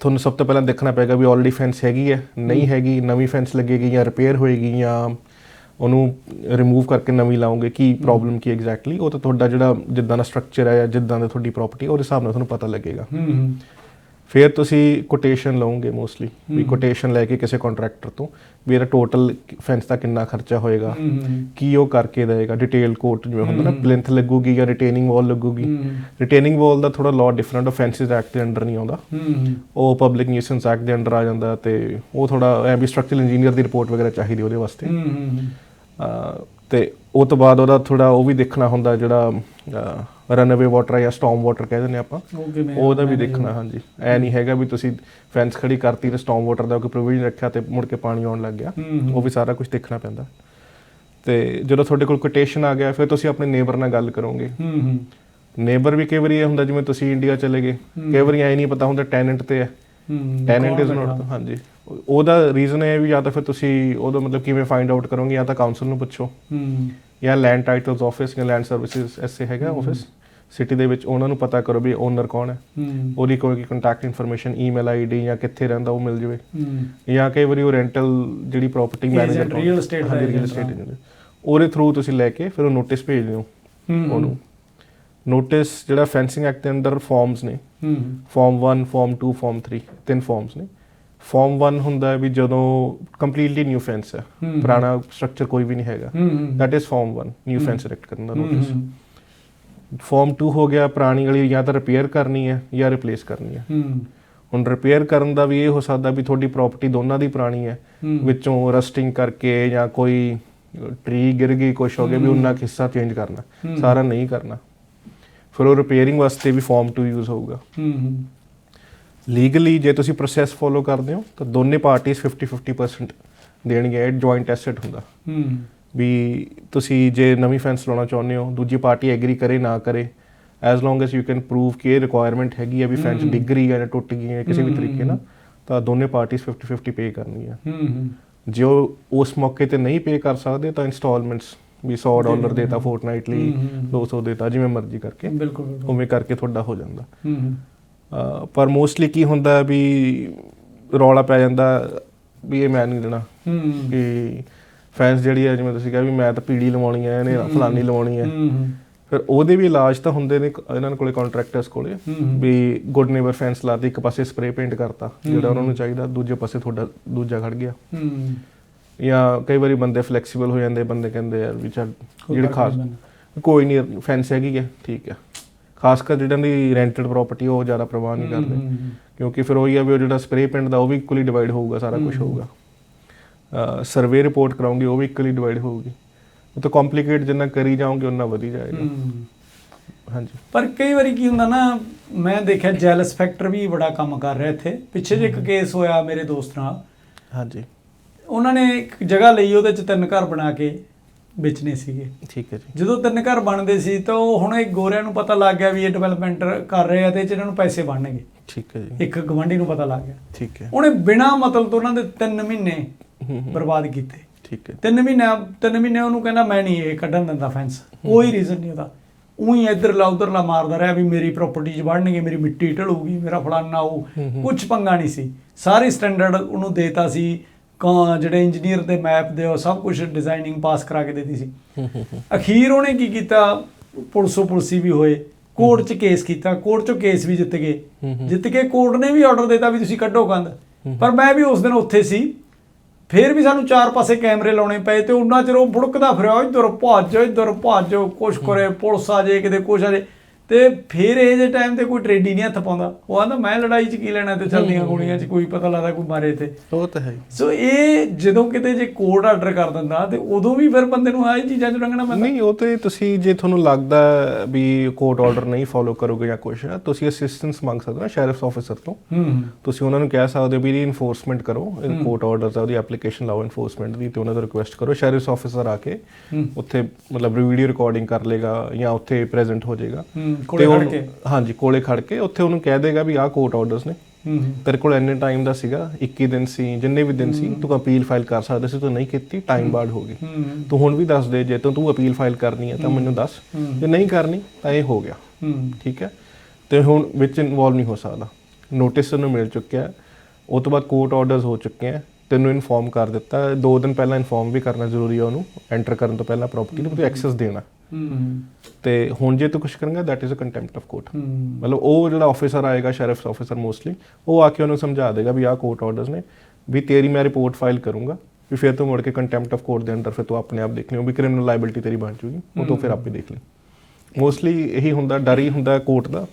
ਤੁਹਾਨੂੰ ਸਭ ਤੋਂ ਪਹਿਲਾਂ ਦੇਖਣਾ ਪਏਗਾ ਵੀ ਆਲਰੇਡੀ ਫੈਂਸ ਹੈਗੀ ਹੈ ਨਹੀਂ ਹੈਗੀ ਨਵੀਂ ਫੈਂਸ ਲੱਗੇਗੀ ਜਾਂ ਰਿਪੇਅਰ ਹੋਏਗੀ ਜਾਂ ਉਹਨੂੰ ਰਿਮੂਵ ਕਰਕੇ ਨਵੀਂ ਲਾਓਗੇ ਕੀ ਪ੍ਰੋਬਲਮ ਕੀ ਐਗਜ਼ੈਕਟਲੀ ਉਹ ਤਾਂ ਤੁਹਾਡਾ ਜਿਹੜਾ ਜਿੱਦਾਂ ਦਾ ਸਟਰਕਚਰ ਹੈ ਜਾਂ ਜਿੱਦਾਂ ਦਾ ਤੁਹਾਡੀ ਪ੍ਰਾਪਰਟੀ ਉਹਦੇ ਹਿਸਾਬ ਨਾਲ ਤੁਹਾਨੂੰ ਪਤਾ ਲੱਗੇਗਾ। ਹੂੰ ਹੂੰ। ਫਿਰ ਤੁਸੀਂ ਕੋਟੇਸ਼ਨ ਲਓਗੇ ਮੋਸਟਲੀ ਵੀ ਕੋਟੇਸ਼ਨ ਲੈ ਕੇ ਕਿਸੇ ਕੰਟਰੈਕਟਰ ਤੋਂ ਵੀ ਇਹਦਾ ਟੋਟਲ ਫੈਂਸ ਦਾ ਕਿੰਨਾ ਖਰਚਾ ਹੋਏਗਾ ਕੀ ਉਹ ਕਰਕੇ ਦੇਗਾ ਡਿਟੇਲ ਕੋਟ ਜਿਵੇਂ ਹੁੰਦਾ ਨਾ ਪਲਿੰਥ ਲੱਗੂਗੀ ਜਾਂ ਰਿਟੇਨਿੰਗ ਵਾਲ ਲੱਗੂਗੀ। ਰਿਟੇਨਿੰਗ ਵਾਲ ਦਾ ਥੋੜਾ ਲਾਅ ਡਿਫਰੈਂਟ ਆਫੈਂਸਿਸ ਐਕਟ ਦੇ ਅੰਡਰ ਨਹੀਂ ਆਉਂਦਾ। ਉਹ ਪਬਲਿਕ ਨਿਊਸੈਂਸ ਐਕਟ ਦੇ ਅੰਡਰ ਆ ਜਾਂਦਾ ਤੇ ਉਹ ਥੋੜਾ ਐ ਵੀ ਸਟਰਕਚਰਲ ਇੰਜੀਨੀਅਰ ਦੀ ਰਿਪੋਰਟ ਵਗੈਰਾ ਚਾਹੀਦੀ ਉਹਦੇ ਵਾਸਤੇ। ਤੇ ਉਹ ਤੋਂ ਬਾਅਦ ਉਹਦਾ ਥੋੜਾ ਉਹ ਵੀ ਦੇਖਣਾ ਹੁੰਦਾ ਜਿਹੜਾ ਰਨਅਵੇ ਵਾਟਰ ਜਾਂ ਸਟਾਰਮ ਵਾਟਰ ਕਹਿੰਦੇ ਨੇ ਆਪਾਂ। ਉਹਦਾ ਵੀ ਦੇਖਣਾ ਹਾਂਜੀ। ਐ ਨਹੀਂ ਹੈਗਾ ਵੀ ਤੁਸੀਂ ਫੈਂਸ ਖੜੀ ਕਰਤੀ ਤੇ ਸਟਾਰਮ ਵਾਟਰ ਦਾ ਕੋਈ ਪ੍ਰੋਵੀਜ਼ਨ ਰੱਖਿਆ ਤੇ ਮੁੜ ਕੇ ਪਾਣੀ ਆਉਣ ਲੱਗ ਗਿਆ। ਉਹ ਵੀ ਸਾਰਾ ਕੁਝ ਦੇਖਣਾ ਪੈਂਦਾ। ਤੇ ਜਦੋਂ ਤੁਹਾਡੇ ਕੋਲ ਕੋਟੇਸ਼ਨ ਆ ਗਿਆ ਫਿਰ ਤੁਸੀਂ ਆਪਣੇ ਨੇਬਰ ਨਾਲ ਗੱਲ ਕਰੋਗੇ। ਹੂੰ ਹੂੰ। ਨੇਬਰ ਵੀ ਕਈ ਵਾਰੀ ਇਹ ਹੁੰਦਾ ਜਿਵੇਂ ਤੁਸੀਂ ਇੰਡੀਆ ਚਲੇ ਗਏ ਕਈ ਵਾਰੀ ਐ ਨਹੀਂ ਪਤਾ ਹੁੰਦਾ ਟੈਨੈਂਟ ਤੇ ਹੈ। ਟੈਨੈਂਟ ਇਜ਼ ਨਾਟ ਹਾਂਜੀ। ਉਹ- ਉਹਦਾ ਰੀਜ਼ਨ ਹੈ ਵੀ ਜਾਂ ਤਾਂ ਫਿਰ ਤੁਸੀਂ ਉਹਦਾ ਮਤਲਬ ਕਿਵੇਂ ਫਾਈਂਡ ਆਊਟ ਕਰੋਗੇ ਜਾਂ ਤਾਂ ਕਾਉਂਸਲ ਨੂੰ ਪੁੱਛੋ। ਹੂੰ। ਜਾਂ ਲੈਂਡ ਟਾਈਟਲਸ ਆਫਿਸ ਜਾਂ ਲੈਂਡ ਸਰਵਿਸਿਜ਼ ਐਸੇ ਹੈਗਾ ਆਫਿਸ ਸਿਟੀ ਦੇ ਵਿੱਚ ਉਹਨਾਂ ਨੂੰ ਪਤਾ ਕਰੋ ਵੀ ਓਨਰ ਕੌਣ ਹੈ। ਉਹਦੀ ਕੋਈ ਕੰਟੈਕਟ ਇਨਫੋਰਮੇਸ਼ਨ ਈਮੇਲ ਆਈਡੀ ਜਾਂ ਕਿੱਥੇ ਰਹਿੰਦਾ ਉਹ ਮਿਲ ਜਾਵੇ। ਜਾਂ ਕਈ ਵਾਰੀ ਉਹ ਰੈਂਟਲ ਜਿਹੜੀ ਪ੍ਰਾਪਰਟੀ ਮੈਨੇਜਰ real estate ਦਾ ਰੀਅਲ ਹਾਂ। agent ਉਹਦੇ ਥਰੂ ਤੁਸੀਂ ਲੈ ਕੇ ਫਿਰ ਉਹ ਨੋਟਿਸ ਭੇਜ ਦਿਓ ਉਹਨੂੰ। ਨੋਟਿਸ ਜਿਹੜਾ ਫੈਂਸਿੰਗ ਐਕਟ ਦੇ ਅੰਦਰ ਫਾਰਮਸ ਨੇ। ਫਾਰਮ 1 ਫਾਰਮ 2 ਫਾਰਮ 3 ਤਿੰਨ ਫਾਰਮਸ ਨੇ। ਫਾਰਮ 1 ਹੁੰਦਾ ਹੈ ਵੀ ਜਦੋਂ ਕੰਪਲੀਟਲੀ ਨਿਊ ਫੈਂਸ ਹੈ। ਪੁਰਾਣਾ ਸਟਰਕਚਰ ਕੋਈ ਵੀ ਨਹੀਂ ਹੈਗਾ। That is form 1 new. Fence erect ਕਰਨ ਦਾ ਨੋਟਿਸ ਫਾਰਮ 2 ਹੋ। ਗਿਆ ਪੁਰਾਣੀ ਵਾਲੀ ਜਾਂ ਤਾਂ ਰਿਪੇਅਰ ਕਰਨੀ ਹੈ ਜਾਂ ਰਿਪਲੇਸ ਕਰਨੀ ਹੈ। ਹੁਣ ਰਿਪੇਅਰ ਕਰਨ ਦਾ ਵੀ ਇਹ ਹੋ ਸਕਦਾ ਵੀ ਤੁਹਾਡੀ ਪ੍ਰਾਪਰਟੀ ਦੋਨਾਂ ਦੀ ਪੁਰਾਣੀ ਹੈ। ਵਿੱਚੋਂ ਰਸਟਿੰਗ ਕਰਕੇ ਜਾਂ ਕੋਈ ਟਰੀ ਗਿਰ ਗਈ ਕੁਛ ਹੋ ਗਿਆ ਵੀ ਉਹਨਾਂ ਹਿੱਸਾ ਚੇਂਜ ਕਰਨਾ। ਸਾਰਾ ਨਹੀਂ ਕਰਨਾ। ਫਿਰ ਉਹ ਰਿਪੇਅਰਿੰਗ ਵਾਸਤੇ ਵੀ ਫਾਰਮ 2 ਯੂਜ਼ ਹੋਊਗਾ। ਹੂੰ ਹੂੰ। ਲੀਗਲੀ ਜੇ ਤੁਸੀਂ ਪ੍ਰੋਸੈਸ ਫੋਲੋ ਕਰਦੇ ਹੋ ਤਾਂ ਦੋਨੇ ਪਾਰਟੀਆਂ 50-50% ਦੇਣਗੇ ਇਹ ਜੁਆਇੰਟ ਐਸੈਟ ਹੁੰਦਾ। ਹੂੰ। ਵੀ ਤੁਸੀਂ ਜੇ ਨਵੀਂ ਫੈਂਸ ਲਾਉਣਾ ਚਾਹੁੰਦੇ ਹੋ ਦੂਜੀ ਪਾਰਟੀ ਐਗਰੀ ਕਰੇ ਨਾ ਕਰੇ as long as you can prove ਕਿ ਇਹ ਰਿਕੁਆਇਰਮੈਂਟ ਹੈਗੀ ਹੈ ਵੀ ਫੈਂਸ। ਡਿੱਗ ਰਹੀ ਹੈ ਜਾਂ ਟੁੱਟ ਗਈ ਹੈ ਕਿਸੇ ਵੀ ਤਰੀਕੇ ਨਾਲ ਤਾਂ ਦੋਨੇ ਪਾਰਟੀਆਂ 50-50 ਪੇ ਕਰਨੀਆਂ ਹੂੰ ਹੂੰ। ਜੇ ਉਸ ਮੌਕੇ ਤੇ ਨਹੀਂ ਪੇ ਕਰ ਸਕਦੇ ਤਾਂ ਇਨਸਟਾਲਮੈਂਟਸ ਵੀ 100 ਡਾਲਰ ਦੇਤਾ। ਫੋਰਟਨਾਈਟਲੀ ਹਮ, ਹਮ। 200 ਦੇਤਾ ਜਿਵੇਂ ਮਰਜ਼ੀ ਕਰਕੇ ਬਿਲਕੁਲ ਉਵੇਂ ਕਰਕੇ ਤੁਹਾਡਾ ਹੋ ਜਾਂਦਾ। ਹੂੰ। ਪਰ ਮੋਸਟਲੀ ਕੀ ਹੁੰਦਾ ਵੀ ਰੌਲਾ ਪੈ ਜਾਂਦਾ ਵੀ ਇਹ ਮੈਂ ਨਹੀਂ ਦੇਣਾ। ਹੂੰ। ਕਿ ਫੈਂਸ ਜਿਹੜੀ ਹੈ ਜਿਵੇਂ ਤੁਸੀਂ ਕਿਹਾ ਵੀ ਮੈਂ ਤਾਂ ਪੀੜੀ ਲਵਾਉਣੀ ਹੈ ਇਹਨੇ ਫਲਾਨੀ ਲਵਾਉਣੀ ਹੈ। ਫਿਰ ਉਹਦੇ ਵੀ ਇਲਾਜ ਤਾਂ ਹੁੰਦੇ ਨੇ ਇਹਨਾਂ ਕੋਲੇ ਕੰਟਰੈਕਟਰਸ ਕੋਲੇ। ਵੀ ਗੁੱਡ ਨੇਬਰ ਫੈਂਸ ਲਾਤੀ ਇੱਕ ਪਾਸੇ ਸਪਰੇ ਪੇਂਟ ਕਰਤਾ ਜਿਹੜਾ। ਉਹਨਾਂ ਨੂੰ ਚਾਹੀਦਾ ਦੂਜੇ ਪਾਸੇ ਤੁਹਾਡਾ ਦੂਜਾ ਖੜ ਗਿਆ। ਹੂੰ। ਜਾਂ ਕਈ ਵਾਰੀ ਬੰਦੇ ਫਲੈਕਸੀਬਲ ਹੋ ਜਾਂਦੇ ਬੰਦੇ ਕਹਿੰਦੇ ਯਾਰ ਵੀ ਚੱਲ ਜਿਹੜੇ ਖਾਸ। ਕੋਈ ਨਹੀਂ ਫੈਂਸ ਹੈਗੀ ਹੈ ਠੀਕ ਹੈ। ਖਾਸ ਕਰ ਜਿਹੜਾਂ ਦੀ ਰੈਂਟਡ ਪ੍ਰਾਪਰਟੀ ਉਹ ਜ਼ਿਆਦਾ ਪ੍ਰਵਾਹ ਨਹੀਂ ਕਰਦੇ। ਕਿਉਂਕਿ ਫਿਰ ਉਹੀ ਆ ਵੀ ਉਹ ਜਿਹੜਾ ਸਪਰੇ ਪਿੰਡ ਦਾ ਉਹ ਵੀ ਇਕੁਅਲੀ ਡਿਵਾਈਡ ਹੋਊਗਾ ਸਾਰਾ ਕੁਝ। ਹੋਊਗਾ। ਸਰਵੇ ਰਿਪੋਰਟ ਕਰਾਉਂਗੇ ਉਹ ਵੀ ਇਕੁਅਲੀ ਡਿਵਾਈਡ ਹੋਊਗੀ। ਉਹ ਤਾਂ ਕੰਪਲਿਕੇਟ ਜਿੰਨਾ ਕਰੀ ਜਾਓਗੇ ਉਨਾ ਵਧੀ ਜਾਏਗਾ। ਹਾਂਜੀ। ਪਰ ਕਈ ਵਾਰੀ ਕੀ ਹੁੰਦਾ ਨਾ ਮੈਂ ਦੇਖਿਆ ਜੈਲਸ ਫੈਕਟਰ ਵੀ ਬੜਾ ਕੰਮ ਕਰ ਰਿਹਾ ਇੱਥੇ। ਪਿੱਛੇ ਜੇ ਇੱਕ ਕੇਸ ਹੋਇਆ ਮੇਰੇ ਦੋਸਤ ਨਾਲ। ਹਾਂਜੀ। ਉਹਨਾਂ ਨੇ ਇੱਕ ਜਗ੍ਹਾ ਲਈ ਉਹਦੇ ਚ ਤਿੰਨ ਘਰ ਬਣਾ ਕੇ। ਵੇਚਣੇ ਸੀਗੇ। ਠੀਕ ਹੈ ਜੀ। ਜਦੋਂ ਤਿੰਨ ਘਰ ਬਣਦੇ ਸੀ ਤਾਂ ਉਹ ਹੁਣ ਇਹ ਗੋਰਿਆਂ ਨੂੰ ਪਤਾ ਲੱਗ ਗਿਆ ਵੀ ਇਹ ਡਿਵੈਲਪਮੈਂਟ ਕਰ ਰਹੇ ਆ ਤੇ ਇਹਨਾਂ ਨੂੰ ਪੈਸੇ ਬਣਨਗੇ। ਠੀਕ ਹੈ ਜੀ। ਇੱਕ ਗਵੰਡੀ ਨੂੰ ਪਤਾ ਲੱਗ ਗਿਆ। ਠੀਕ ਹੈ। ਉਹਨੇ ਬਿਨਾ ਮਤਲਬ ਤੋਂ ਉਹਨਾਂ ਦੇ 3 ਮਹੀਨੇ ਬਰਬਾਦ ਕੀਤੇ। ਠੀਕ ਹੈ। ਤਿੰਨ ਮਹੀਨੇ ਤਿੰਨ ਮਹੀਨੇ ਉਹਨੂੰ ਕਹਿੰਦਾ ਮੈਂ ਨਹੀਂ ਇਹ ਕੱਢਣ ਦਿੰਦਾ ਫੈਂਸ ਕੋਈ ਰੀਜ਼ਨ ਨਹੀਂ ਉਹਦਾ। ਉਹੀ ਇੱਧਰਲਾ ਉੱਧਰਲਾ ਮਾਰਦਾ ਰਿਹਾ ਵੀ ਮੇਰੀ ਪ੍ਰਾਪਰਟੀ 'ਚ ਵੜਨਗੇ ਮੇਰੀ ਮਿੱਟੀ ਢਲੂਗੀ ਮੇਰਾ ਫਲਾਨਾ ਉਹ। ਕੁਝ ਪੰਗਾ ਨਹੀਂ ਸੀ। ਸਾਰੀ ਸਟੈਂਡਰਡ ਉਹਨੂੰ ਦੇਤਾ ਸੀ। ਜਿਹੜੇ ਇੰਜੀਨੀਅਰ ਦੇ ਮੈਪ ਦੇ ਉਹ ਸਭ ਕੁਝ ਡਿਜ਼ਾਈਨਿੰਗ ਪਾਸ ਕਰਾ ਕੇ ਦਿੱਤੀ ਸੀ। ਅਖੀਰ ਉਹਨੇ ਕੀ ਕੀਤਾ? ਪੁਲਿਸੋ ਪੁਲਸੀ ਵੀ ਹੋਏ ਕੋਰਟ 'ਚ ਕੇਸ ਕੀਤਾ ਕੋਰਟ 'ਚੋਂ ਕੇਸ ਵੀ ਜਿੱਤ ਗਏ। ਜਿੱਤ ਕੇ ਕੋਰਟ ਨੇ ਵੀ ਆਰਡਰ ਦਿੱਤਾ ਵੀ ਤੁਸੀਂ ਕੱਢੋ ਕੰਧ। ਪਰ ਮੈਂ ਵੀ ਉਸ ਦਿਨ ਉੱਥੇ ਸੀ। ਫਿਰ ਵੀ ਸਾਨੂੰ ਚਾਰ ਪਾਸੇ ਕੈਮਰੇ ਲਾਉਣੇ ਪਏ ਤੇ ਉਹਨਾਂ ਚਿਰ ਉਹ ਬੁੜਕਦਾ ਫਿਰਿਆ ਇੱਧਰ ਭੱਜ ਇੱਧਰ ਭੱਜ ਕੁਛ ਕਰੇ ਪੁਲਿਸ ਆ ਜੇ ਕਿਤੇ ਕੁਛ ਆ ਜੇ ਤੇ ਫਿਰ ਇਹ ਜੇ ਟਾਈਮ ਤੇ ਕੋਈ ਟ੍ਰੇਡੀ ਨਹੀਂ ਹੱਥ ਪਾਉਂਦਾ। ਉਹ ਆਂਦਾ ਮੈਂ ਲੜਾਈ 'ਚ ਕੀ ਲੈਣਾ ਤੇ ਚੱਲਦੀਆਂ ਗੋਲੀਆਂ 'ਚ? ਕੋਈ ਪਤਾ ਲੱਗਦਾ ਕੋਈ ਮਾਰੇ ਤੇ ਉਹ ਤਾਂ ਹੈ। ਸੋ ਇਹ ਜਦੋਂ ਕਿਤੇ ਜੇ ਕੋਰਟ ਆਰਡਰ ਕਰ ਦਿੰਦਾ ਤੇ ਉਦੋਂ ਵੀ ਫਿਰ ਬੰਦੇ ਨੂੰ ਆਹ ਚੀਜ਼ਾਂ 'ਚ ਰੰਗਣਾ ਪੈਂਦਾ। ਨਹੀਂ ਉਹ ਤੇ ਤੁਸੀਂ ਜੇ ਤੁਹਾਨੂੰ ਲੱਗਦਾ ਵੀ ਕੋਰਟ ਆਰਡਰ ਨਹੀਂ ਫੋਲੋ ਕਰੋਗੇ ਜਾਂ ਕੁਝ ਤੁਸੀਂ ਅਸਿਸਟੈਂਸ ਮੰਗ ਸਕਦੇ ਹੋ ਸ਼ੈਰਿਫਸ ਆਫੀਸਰ ਤੋਂ। ਤੁਸੀਂ ਉਹਨਾਂ ਨੂੰ ਕਹਿ ਸਕਦੇ ਹੋ ਵੀ ਇਨਫੋਰਸਮੈਂਟ ਕਰੋ ਕੋਰਟ ਆਰਡਰਸ ਆ ਉਹਦੀ ਐਪਲੀਕੇਸ਼ਨ ਲਾਓ ਇਨਫੋਰਸਮੈਂਟ ਦੀ ਤੇ ਉਹਨਾਂ ਤੋਂ ਰਿਕੁਐਸਟ ਕਰੋ। ਸ਼ੈਰਿਫਸ ਆਫੀਸਰ ਆ ਕੇ ਉੱਥੇ ਮਤਲਬ ਵੀਡੀਓ ਰਿਕਾਰਡਿੰਗ ਕਰ ਲੇਗਾ ਜਾਂ ਉੱਥੇ ਪ੍ਰੈਜ਼ੈਂਟ ਹੋ ਜਾਏਗਾ। ਕੋਲੇ ਖੜ ਉਹਨੂੰ- ਕੇ? ਹਾਂਜੀ ਕੋਲੇ ਖੜ ਕੇ ਉੱਥੇ ਉਹਨੂੰ ਕਹਿ ਦੇਗਾ ਵੀ ਆਹ ਕੋਰਟ ਆਰਡਰਸ ਨੇ। ਤੇਰੇ ਕੋਲ ਇੰਨੇ ਟਾਈਮ ਦਾ ਸੀਗਾ 21 ਦਿਨ ਸੀ ਜਿੰਨੇ ਵੀ ਦਿਨ ਸੀ ਤੂੰ ਅਪੀਲ ਫਾਈਲ ਕਰ ਸਕਦਾ ਸੀ ਤੂੰ ਨਹੀਂ ਕੀਤੀ ਟਾਈਮ ਬਾਰਡ ਹੋ ਗਈ। ਤੂੰ ਹੁਣ ਵੀ ਦੱਸ ਦੇ ਜੇ ਤੂੰ ਤੂੰ ਅਪੀਲ ਫਾਈਲ ਕਰਨੀ ਹੈ ਤਾਂ ਮੈਨੂੰ ਦੱਸ। ਜੇ ਨਹੀਂ ਕਰਨੀ ਤਾਂ ਇਹ ਹੋ ਗਿਆ। ਠੀਕ ਹੈ? ਤੇ ਹੁਣ ਵਿੱਚ ਇਨਵੋਲਵ ਨਹੀਂ ਹੋ ਸਕਦਾ। ਨੋਟਿਸ ਨੂੰ ਮਿਲ ਚੁੱਕਿਆ। ਉਹ ਤੋਂ ਬਾਅਦ ਕੋਰਟ ਆਰਡਰਸ ਹੋ ਚੁੱਕੇ ਹੈ। ਤੈਨੂੰ ਇਨਫੋਰਮ ਕਰ ਦਿੱਤਾ ਦੋ ਦਿਨ ਪਹਿਲਾਂ ਇਨਫੋਰਮ ਵੀ ਕਰਨਾ ਜ਼ਰੂਰੀ ਹੈ ਉਹਨੂੰ। ਐਂਟਰ ਕਰਨ ਤੋਂ ਪਹਿਲਾਂ ਪ੍ਰਾਪਰਟੀ ਨੂੰ ਤੂੰ ਐਕਸੈਸ ਦੇਣਾ। ਤੇ ਹੁਣ ਜੇ ਤੂੰ ਕੁਝ ਕਰੇਂਗਾ that is a contempt of court ਮਤਲਬ ਉਹ ਜਿਹੜਾ ਆਫੀਸਰ ਆਏਗਾ ਸ਼ੈਰਿਫਸ ਆਫੀਸਰ ਮੋਸਟਲੀ ਉਹ ਆ ਕੇ ਉਹਨੂੰ ਸਮਝਾ ਦੇਗਾ ਵੀ ਆਹ ਕੋਰਟ ਆਰਡਰਸ ਨੇ ਵੀ ਤੇਰੀ ਮੈਂ ਰਿਪੋਰਟ ਫਾਈਲ ਕਰੂੰਗਾ ਵੀ ਫਿਰ ਤੂੰ ਮੁੜ ਕੇ ਕੰਟੈਂਪਟ ਆਫ ਕੋਰਟ ਦੇ ਅੰਡਰ ਫਿਰ ਤੂੰ ਆਪਣੇ ਆਪ ਦੇਖ ਲਿਓ ਵੀ ਕ੍ਰਿਮੀਨਲ ਲਾਇਬਿਲਿਟੀ ਤੇਰੀ ਬਣ ਜੂਗੀ ਉਹ ਤੋਂ ਫਿਰ ਆਪੇ ਦੇਖ ਲਈ। ਮੋਸਟਲੀ ਇਹੀ ਹੁੰਦਾ ਡਰ ਹੀ ਹੁੰਦਾ ਕੋਰਟ ਦਾ।